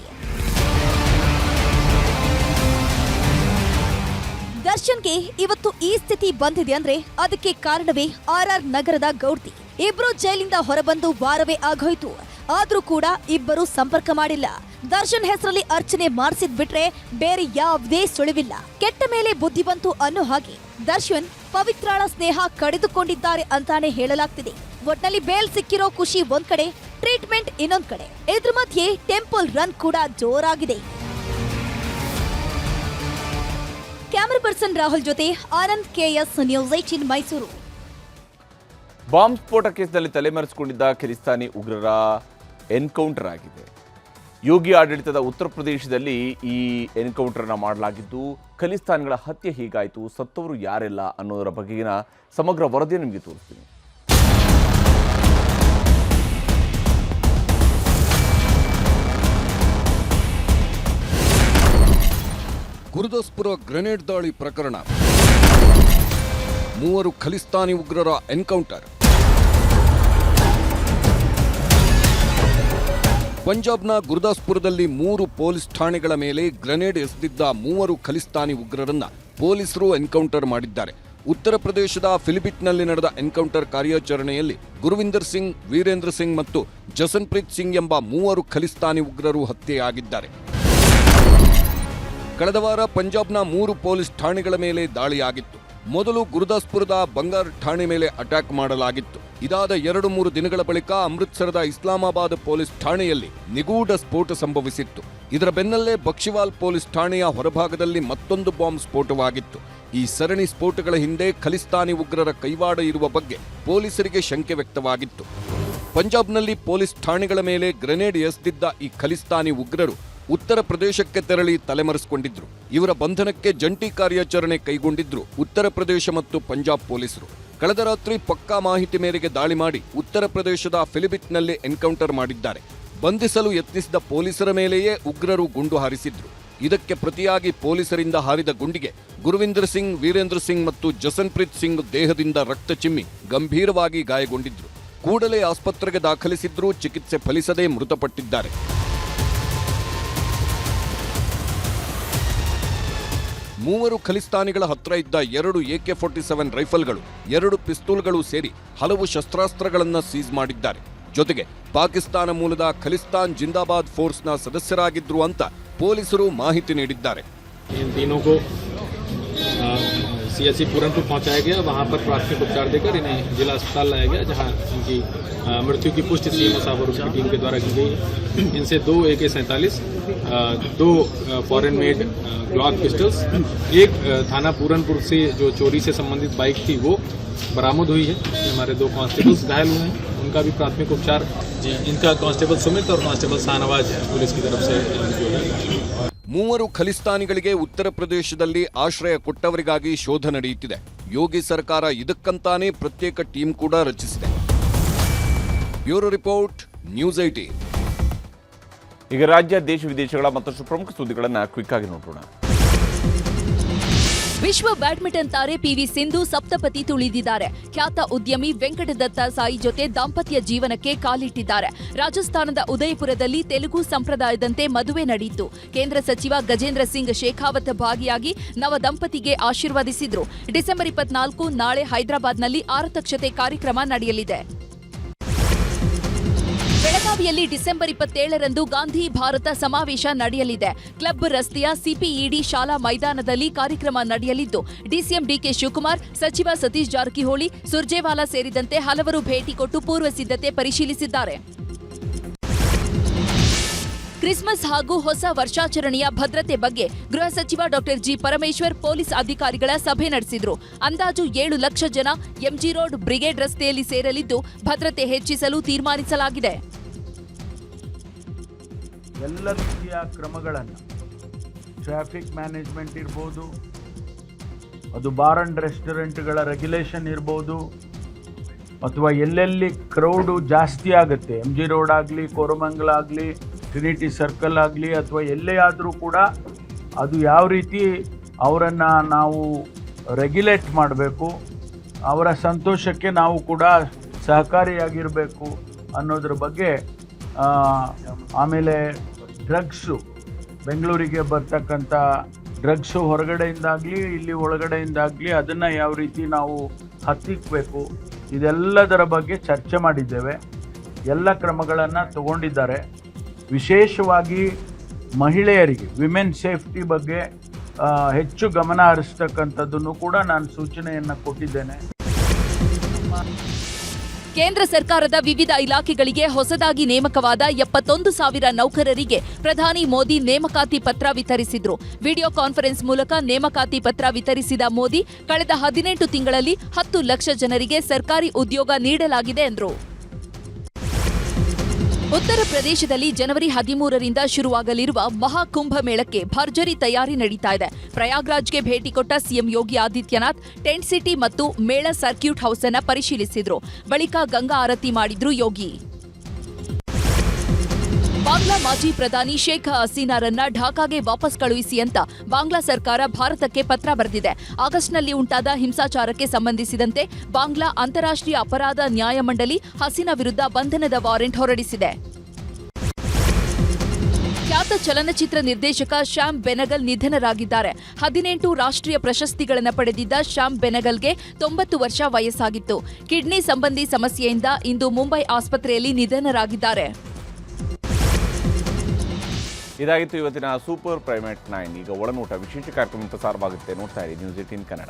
ದರ್ಶನ್ಗೆ ಇವತ್ತು ಈ ಸ್ಥಿತಿ ಬಂದಿದೆ ಅಂದ್ರೆ ಅದಕ್ಕೆ ಕಾರಣವೇ ಆರ್ ಆರ್ ನಗರದ ಗೌಡ್ತಿ. ಇಬ್ರು ಜೈಲಿಂದ ಹೊರಬಂದು ವಾರವೇ ಆಗೋಯ್ತು. ಆದ್ರೂ ಕೂಡ ಇಬ್ಬರು ಸಂಪರ್ಕ ಮಾಡಿಲ್ಲ. ದರ್ಶನ್ ಹೆಸರಲ್ಲಿ ಅರ್ಚನೆ ಮಾಡಿಸಿದ್ ಬಿಟ್ರೆ ಬೇರೆ ಯಾವುದೇ ಸುಳಿವಿಲ್ಲ. ಕೆಟ್ಟ ಮೇಲೆ ಬುದ್ಧಿ ಬಂತು ಅನ್ನೋ ಹಾಗೆ ದರ್ಶನ್ ಪವಿತ್ರಾಳ ಸ್ನೇಹ ಕಡಿದುಕೊಂಡಿದ್ದಾರೆ ಅಂತಾನೆ ಹೇಳಲಾಗ್ತಿದೆ. ಒಟ್ನಲ್ಲಿ ಬೇಲ್ ಸಿಕ್ಕಿರೋ ಖುಷಿ ಒಂದ್ ಕಡೆ, ಟ್ರೀಟ್ಮೆಂಟ್ ಇನ್ನೊಂದ್ ಕಡೆ. ಇದ್ರ ಮಧ್ಯೆ ಟೆಂಪಲ್ ರನ್ ಕೂಡ ಜೋರಾಗಿದೆ. ಕ್ಯಾಮರಾ ಪರ್ಸನ್ ರಾಹುಲ್ ಜೊತೆ Anand KS news eighteen Mysuru. Bomb ಸ್ಫೋಟ ಕೇಸ್ನಲ್ಲಿ ತಲೆಮರೆಸಿಕೊಂಡಿದ್ದ ಕಿರಿಸ್ತಾನಿ ಉಗ್ರರ ಎನ್ಕೌಂಟರ್ ಆಗಿದೆ. ಯೋಗಿ ಆಡಳಿತದ ಉತ್ತರ ಪ್ರದೇಶದಲ್ಲಿ ಈ ಎನ್ಕೌಂಟರ್ನ ಮಾಡಲಾಗಿದ್ದು, ಖಲಿಸ್ತಾನ್ಗಳ ಹತ್ಯೆ ಹೀಗಾಯಿತು, ಸತ್ತವರು ಯಾರೆಲ್ಲ ಅನ್ನೋದರ ಬಗೆಗಿನ ಸಮಗ್ರ ವರದಿ ನಿಮಗೆ ತೋರಿಸ್ತೀನಿ. ಗುರುದಾಸ್ಪುರ ಗ್ರೆನೇಡ್ ದಾಳಿ ಪ್ರಕರಣ. ಮೂವರು ಖಲಿಸ್ತಾನಿ ಉಗ್ರರ ಎನ್ಕೌಂಟರ್. ಪಂಜಾಬ್ನ ಗುರುದಾಸ್ಪುರದಲ್ಲಿ ಮೂರು ಪೊಲೀಸ್ ಠಾಣೆಗಳ ಮೇಲೆ ಗ್ರೆನೇಡ್ ಎಸೆದಿದ್ದ ಮೂವರು ಖಲಿಸ್ತಾನಿ ಉಗ್ರರನ್ನ ಪೊಲೀಸರು ಎನ್ಕೌಂಟರ್ ಮಾಡಿದ್ದಾರೆ. ಉತ್ತರ ಪ್ರದೇಶದ ಫಿಲಿಬಿಟ್ನಲ್ಲಿ ನಡೆದ ಎನ್ಕೌಂಟರ್ ಕಾರ್ಯಾಚರಣೆಯಲ್ಲಿ ಗುರುವಿಂದರ್ ಸಿಂಗ್, ವೀರೇಂದ್ರ ಸಿಂಗ್ ಮತ್ತು ಜಸನ್ಪ್ರೀತ್ ಸಿಂಗ್ ಎಂಬ ಮೂವರು ಖಲಿಸ್ತಾನಿ ಉಗ್ರರು ಹತ್ಯೆಯಾಗಿದ್ದಾರೆ. ಕಳೆದ ವಾರ ಪಂಜಾಬ್ನ ಮೂರು ಪೊಲೀಸ್ ಠಾಣೆಗಳ ಮೇಲೆ ದಾಳಿಯಾಗಿತ್ತು. ಮೊದಲು ಗುರುದಾಸ್ಪುರದ ಬಂಗಾರ್ ಠಾಣೆ ಮೇಲೆ ಅಟ್ಯಾಕ್ ಮಾಡಲಾಗಿತ್ತು. ಇದಾದ ಎರಡು ಮೂರು ದಿನಗಳ ಬಳಿಕ ಅಮೃತ್ಸರದ ಇಸ್ಲಾಮಾಬಾದ್ ಪೊಲೀಸ್ ಠಾಣೆಯಲ್ಲಿ ನಿಗೂಢ ಸ್ಫೋಟ ಸಂಭವಿಸಿತ್ತು. ಇದರ ಬೆನ್ನಲ್ಲೇ ಬಕ್ಷಿವಾಲ್ ಪೊಲೀಸ್ ಠಾಣೆಯ ಹೊರಭಾಗದಲ್ಲಿ ಮತ್ತೊಂದು ಬಾಂಬ್ ಸ್ಫೋಟವಾಗಿತ್ತು. ಈ ಸರಣಿ ಸ್ಫೋಟಗಳ ಹಿಂದೆ ಖಲಿಸ್ತಾನಿ ಉಗ್ರರ ಕೈವಾಡ ಇರುವ ಬಗ್ಗೆ ಪೊಲೀಸರಿಗೆ ಶಂಕೆ ವ್ಯಕ್ತವಾಗಿತ್ತು. ಪಂಜಾಬ್ನಲ್ಲಿ ಪೊಲೀಸ್ ಠಾಣೆಗಳ ಮೇಲೆ ಗ್ರೆನೇಡ್ ಎಸೆದಿದ್ದ ಈ ಖಲಿಸ್ತಾನಿ ಉಗ್ರರು ಉತ್ತರ ಪ್ರದೇಶಕ್ಕೆ ತೆರಳಿ ತಲೆಮರೆಸಿಕೊಂಡಿದ್ರು. ಇವರ ಬಂಧನಕ್ಕೆ ಜಂಟಿ ಕಾರ್ಯಾಚರಣೆ ಕೈಗೊಂಡಿದ್ರು ಉತ್ತರ ಪ್ರದೇಶ ಮತ್ತು ಪಂಜಾಬ್ ಪೊಲೀಸರು. ಕಳೆದ ರಾತ್ರಿ ಪಕ್ಕಾ ಮಾಹಿತಿ ಮೇರೆಗೆ ದಾಳಿ ಮಾಡಿ ಉತ್ತರ ಪ್ರದೇಶದ ಫಿಲಿಬಿಟ್ನಲ್ಲಿ ಎನ್ಕೌಂಟರ್ ಮಾಡಿದ್ದಾರೆ. ಬಂಧಿಸಲು ಯತ್ನಿಸಿದ ಪೊಲೀಸರ ಮೇಲೆಯೇ ಉಗ್ರರು ಗುಂಡು ಹಾರಿಸಿದ್ರು. ಇದಕ್ಕೆ ಪ್ರತಿಯಾಗಿ ಪೊಲೀಸರಿಂದ ಹಾರಿದ ಗುಂಡಿಗೆ ಗುರುವಿಂದರ್ ಸಿಂಗ್, ವೀರೇಂದ್ರ ಸಿಂಗ್ ಮತ್ತು ಜಸನ್ಪ್ರೀತ್ ಸಿಂಗ್ ದೇಹದಿಂದ ರಕ್ತ ಚಿಮ್ಮಿ ಗಂಭೀರವಾಗಿ ಗಾಯಗೊಂಡಿದ್ರು. ಕೂಡಲೇ ಆಸ್ಪತ್ರೆಗೆ ದಾಖಲಿಸಿದ್ರೂ ಚಿಕಿತ್ಸೆ ಫಲಿಸದೇ ಮೃತಪಟ್ಟಿದ್ದಾರೆ. ಮೂವರು ಖಲಿಸ್ತಾನಿಗಳ ಹತ್ರ ಇದ್ದ ಎರಡು ಎಕೆ ಫೋರ್ಟಿ ಸೆವೆನ್ ರೈಫಲ್ಗಳು, ಎರಡು ಪಿಸ್ತೂಲ್ಗಳು ಸೇರಿ ಹಲವು ಶಸ್ತ್ರಾಸ್ತ್ರಗಳನ್ನು ಸೀಸ್ ಮಾಡಿದ್ದಾರೆ. ಜೊತೆಗೆ ಪಾಕಿಸ್ತಾನ ಮೂಲದ ಖಲಿಸ್ತಾನ್ ಜಿಂದಾಬಾದ್ ಫೋರ್ಸ್ನ ಸದಸ್ಯರಾಗಿದ್ರು ಅಂತ ಪೊಲೀಸರು ಮಾಹಿತಿ ನೀಡಿದ್ದಾರೆ. इन तीनों सी एस सी पूरनपुर पहुँचाया गया। वहाँ पर प्राथमिक उपचार देकर इन्हें जिला अस्पताल लाया गया जहाँ इनकी मृत्यु की पुष्टि सी एम साबर की टीम के द्वारा की गई इनसे दो ए के सैंतालीस दो फॉरेन मेड ग्लॉक पिस्टल्स एक थाना पूरनपुर से जो चोरी से संबंधित बाइक थी वो बरामद हुई है। हमारे दो कांस्टेबल्स घायल हुए हैं। उनका भी प्राथमिक उपचार जी। इनका कांस्टेबल सुमित और कांस्टेबल शाहनवाज पुलिस की तरफ़ से जो है। ಮೂವರು ಖಲಿಸ್ತಾನಿಗಳಿಗೆ ಉತ್ತರ ಪ್ರದೇಶದಲ್ಲಿ ಆಶ್ರಯ ಕೊಟ್ಟವರಿಗಾಗಿ ಶೋಧ ನಡೆಯುತ್ತಿದೆ. ಯೋಗಿ ಸರ್ಕಾರ ಇದಕ್ಕಂತಾನೇ ಪ್ರತ್ಯೇಕ ಟೀಮ್ ಕೂಡ ರಚಿಸಿದೆ. ಬ್ಯೂರೋ ರಿಪೋರ್ಟ್, ನ್ಯೂಸ್ ಐಟಿ ಈಗ ರಾಜ್ಯ ದೇಶ ವಿದೇಶಗಳ ಮತ್ತಷ್ಟು ಪ್ರಮುಖ ಸುದ್ದಿಗಳನ್ನು ಕ್ವಿಕ್ ಆಗಿ ನೋಡೋಣ ವಿಶ್ವ ಬ್ಯಾಡ್ಮಿಂಟನ್ ತಾರೆ ಪಿವಿ ಸಿಂಧು ಸಪ್ತಪತಿ ತುಳಿದಿದ್ದಾರೆ. ಖ್ಯಾತ ಉದ್ಯಮಿ ವೆಂಕಟದತ್ತ ಸಾಯಿ ಜೊತೆ ದಾಂಪತ್ಯ ಜೀವನಕ್ಕೆ ಕಾಲಿಟ್ಟಿದ್ದಾರೆ. ರಾಜಸ್ಥಾನದ ಉದಯಪುರದಲ್ಲಿ ತೆಲುಗು ಸಂಪ್ರದಾಯದಂತೆ ಮದುವೆ ನಡೆಯಿತು. ಕೇಂದ್ರ ಸಚಿವ ಗಜೇಂದ್ರ ಸಿಂಗ್ ಶೇಖಾವತ್ ಭಾಗಿಯಾಗಿ ನವ ದಂಪತಿಗೆ ಆಶೀರ್ವದಿಸಿದ್ರು. ಡಿಸೆಂಬರ್ ಇಪ್ಪತ್ನಾಲ್ಕು ನಾಳೆ ಹೈದರಾಬಾದ್ನಲ್ಲಿ ಆರತಕ್ಷತೆ ಕಾರ್ಯಕ್ರಮ ನಡೆಯಲಿದೆ. ಬೆಳಗಾವಿಯಲ್ಲಿ ಡಿಸೆಂಬರ್ ಇಪ್ಪತ್ತೇಳರಂದು ಗಾಂಧಿ ಭಾರತ ಸಮಾವೇಶ ನಡೆಯಲಿದೆ. ಕ್ಲಬ್ ರಸ್ತೆಯ ಸಿಪಿಇಡಿ ಶಾಲಾ ಮೈದಾನದಲ್ಲಿ ಕಾರ್ಯಕ್ರಮ ನಡೆಯಲಿದ್ದು, ಡಿಸಿಎಂ ಡಿಕೆ ಶಿವಕುಮಾರ್, ಸಚಿವ ಸತೀಶ್ ಜಾರಕಿಹೊಳಿ, ಸುರ್ಜೇವಾಲಾ ಸೇರಿದಂತೆ ಹಲವರು ಭೇಟಿ ಕೊಟ್ಟು ಪೂರ್ವ ಸಿದ್ಧತೆ ಪರಿಶೀಲಿಸಿದ್ದಾರೆ. ಕ್ರಿಸ್ಮಸ್ ಹಾಗೂ ಹೊಸ ವರ್ಷಾಚರಣೆಯ ಭದ್ರತೆ ಬಗ್ಗೆ ಗೃಹ ಸಚಿವ ಡಾಕ್ಟರ್ ಜಿ ಪರಮೇಶ್ವರ್ ಪೊಲೀಸ್ ಅಧಿಕಾರಿಗಳ ಸಭೆ ನಡೆಸಿದ್ರು. ಅಂದಾಜು ಏಳು ಲಕ್ಷ ಜನ ಎಂಜಿ ರೋಡ್ ಬ್ರಿಗೇಡ್ ರಸ್ತೆಯಲ್ಲಿ ಸೇರಲಿದ್ದು, ಭದ್ರತೆ ಹೆಚ್ಚಿಸಲು ತೀರ್ಮಾನಿಸಲಾಗಿದೆ. ಎಲ್ಲ ರೀತಿಯ ಕ್ರಮಗಳನ್ನು. ಟ್ರಾಫಿಕ್ ಮ್ಯಾನೇಜ್ಮೆಂಟ್ ಇರ್ಬೋದು, ಅದು ಬಾರ್ ಅಂಡ್ ರೆಸ್ಟೋರೆಂಟ್ಗಳ ರೆಗ್ಯುಲೇಷನ್ ಇರ್ಬೋದು, ಅಥವಾ ಎಲ್ಲೆಲ್ಲಿ ಕ್ರೌಡು ಜಾಸ್ತಿ ಆಗುತ್ತೆ ಎಂ ಜಿ ರೋಡ್ ಆಗಲಿ ಕೋರಮಂಗಲ ಆಗಲಿ ಟ್ರಿನಿಟಿ ಸರ್ಕಲ್ ಆಗಲಿ, ಅಥವಾ ಎಲ್ಲೇ ಆದರೂ ಕೂಡ ಅದು ಯಾವ ರೀತಿ ಅವರನ್ನು ನಾವು ರೆಗ್ಯುಲೇಟ್ ಮಾಡಬೇಕು, ಅವರ ಸಂತೋಷಕ್ಕೆ ನಾವು ಕೂಡ ಸಹಕಾರಿಯಾಗಿರಬೇಕು ಅನ್ನೋದ್ರ ಬಗ್ಗೆ ಆಮೇಲೆ ಡ್ರಗ್ಸು. ಬೆಂಗಳೂರಿಗೆ ಬರ್ತಕ್ಕಂಥ ಡ್ರಗ್ಸು ಹೊರಗಡೆಯಿಂದಾಗಲಿ, ಇಲ್ಲಿ ಒಳಗಡೆಯಿಂದಾಗಲಿ ಅದನ್ನು ಯಾವ ರೀತಿ ನಾವು ಹತ್ತಿಕ್ಕಬೇಕು ಇದೆಲ್ಲದರ ಬಗ್ಗೆ ಚರ್ಚೆ ಮಾಡಿದ್ದೇವೆ. ಎಲ್ಲ ಕ್ರಮಗಳನ್ನು ತಗೊಂಡಿದ್ದಾರೆ. ವಿಶೇಷವಾಗಿ ಮಹಿಳೆಯರಿಗೆ ವಿಮೆನ್ ಸೇಫ್ಟಿ ಬಗ್ಗೆ ಹೆಚ್ಚು ಗಮನ ಹರಿಸ್ತಕ್ಕಂಥದ್ದನ್ನು ಕೂಡ ನಾನು ಸೂಚನೆಯನ್ನು ಕೊಟ್ಟಿದ್ದೇನೆ. ಕೇಂದ್ರ ಸರ್ಕಾರದ ವಿವಿಧ ಇಲಾಖೆಗಳಿಗೆ ಹೊಸದಾಗಿ ನೇಮಕವಾದ ಎಪ್ಪತ್ತೊಂದು ಸಾವಿರ ನೌಕರರಿಗೆ ಪ್ರಧಾನಿ ಮೋದಿ ನೇಮಕಾತಿ ಪತ್ರ ವಿತರಿಸಿದ್ರು. ವಿಡಿಯೋ ಕಾನ್ಫರೆನ್ಸ್ ಮೂಲಕ ನೇಮಕಾತಿ ಪತ್ರ ವಿತರಿಸಿದ ಮೋದಿ, ಕಳೆದ ಹದಿನೆಂಟು ತಿಂಗಳಲ್ಲಿ ಹತ್ತು ಲಕ್ಷ ಜನರಿಗೆ ಸರ್ಕಾರಿ ಉದ್ಯೋಗ ನೀಡಲಾಗಿದೆ ಎಂದರು. ಉತ್ತರ ಪ್ರದೇಶದಲ್ಲಿ ಜನವರಿ ಹದಿಮೂರರಿಂದ ಶುರುವಾಗಲಿರುವ ಮಹಾಕುಂಭ ಮೇಳಕ್ಕೆ ಭರ್ಜರಿ ತಯಾರಿ ನಡೀತಾ ಇದೆ. ಪ್ರಯಾಗ್ರಾಜ್ಗೆ ಭೇಟಿ ಕೊಟ್ಟ CM Yogi Adityanath tent city ಮತ್ತು ಮೇಳ ಸರ್ಕ್ಯೂಟ್ ಹೌಸ್ ಅನ್ನ ಪರಿಶೀಲಿಸಿದ್ರು. ಬಳಿಕ ಗಂಗಾ ಆರತಿ ಮಾಡಿದ್ರು ಯೋಗಿ. ಬಾಂಗ್ಲಾ ಮಾಜಿ ಪ್ರಧಾನಿ ಶೇಖ್ ಹಸೀನಾರನ್ನ ಢಾಕಾಗೆ ವಾಪಸ್ ಕಳುಹಿಸಿ ಅಂತ ಬಾಂಗ್ಲಾ ಸರ್ಕಾರ ಭಾರತಕ್ಕೆ ಪತ್ರ ಬರೆದಿದೆ. ಆಗಸ್ಟ್ನಲ್ಲಿ ಉಂಟಾದ ಹಿಂಸಾಚಾರಕ್ಕೆ ಸಂಬಂಧಿಸಿದಂತೆ ಬಾಂಗ್ಲಾ ಅಂತಾರಾಷ್ಟ್ರೀಯ ಅಪರಾಧ ನ್ಯಾಯಮಂಡಳಿ ಹಸೀನಾ ವಿರುದ್ಧ ಬಂಧನದ ವಾರೆಂಟ್ ಹೊರಡಿಸಿದೆ. ಖ್ಯಾತ ಚಲನಚಿತ್ರ ನಿರ್ದೇಶಕ ಶ್ಯಾಮ್ ಬೆನಗಲ್ ನಿಧನರಾಗಿದ್ದಾರೆ. ಹದಿನೆಂಟು ರಾಷ್ಟ್ರೀಯ ಪ್ರಶಸ್ತಿಗಳನ್ನು ಪಡೆದಿದ್ದ ಶ್ಯಾಮ್ ಬೆನಗಲ್ಗೆ ತೊಂಬತ್ತು ವರ್ಷ ವಯಸ್ಸಾಗಿತ್ತು. ಕಿಡ್ನಿ ಸಂಬಂಧಿ ಸಮಸ್ಯೆಯಿಂದ ಇಂದು ಮುಂಬೈ ಆಸ್ಪತ್ರೆಯಲ್ಲಿ ನಿಧನರಾಗಿದ್ದಾರೆ. ಇದಾಗಿತ್ತು ಇವತ್ತಿನ ಸೂಪರ್ ಪ್ರೈಮೇಟ್ ನೈನ್. ಈಗ ಒಳನೋಟ, ವಿಶೇಷ ಕಾರ್ಯಕ್ರಮ ಪ್ರಸಾರವಾಗುತ್ತೆ. ನೋಡ್ತಾ ಇರಿ ನ್ಯೂಸ್ ಏಟೀನ್ ಕನ್ನಡ.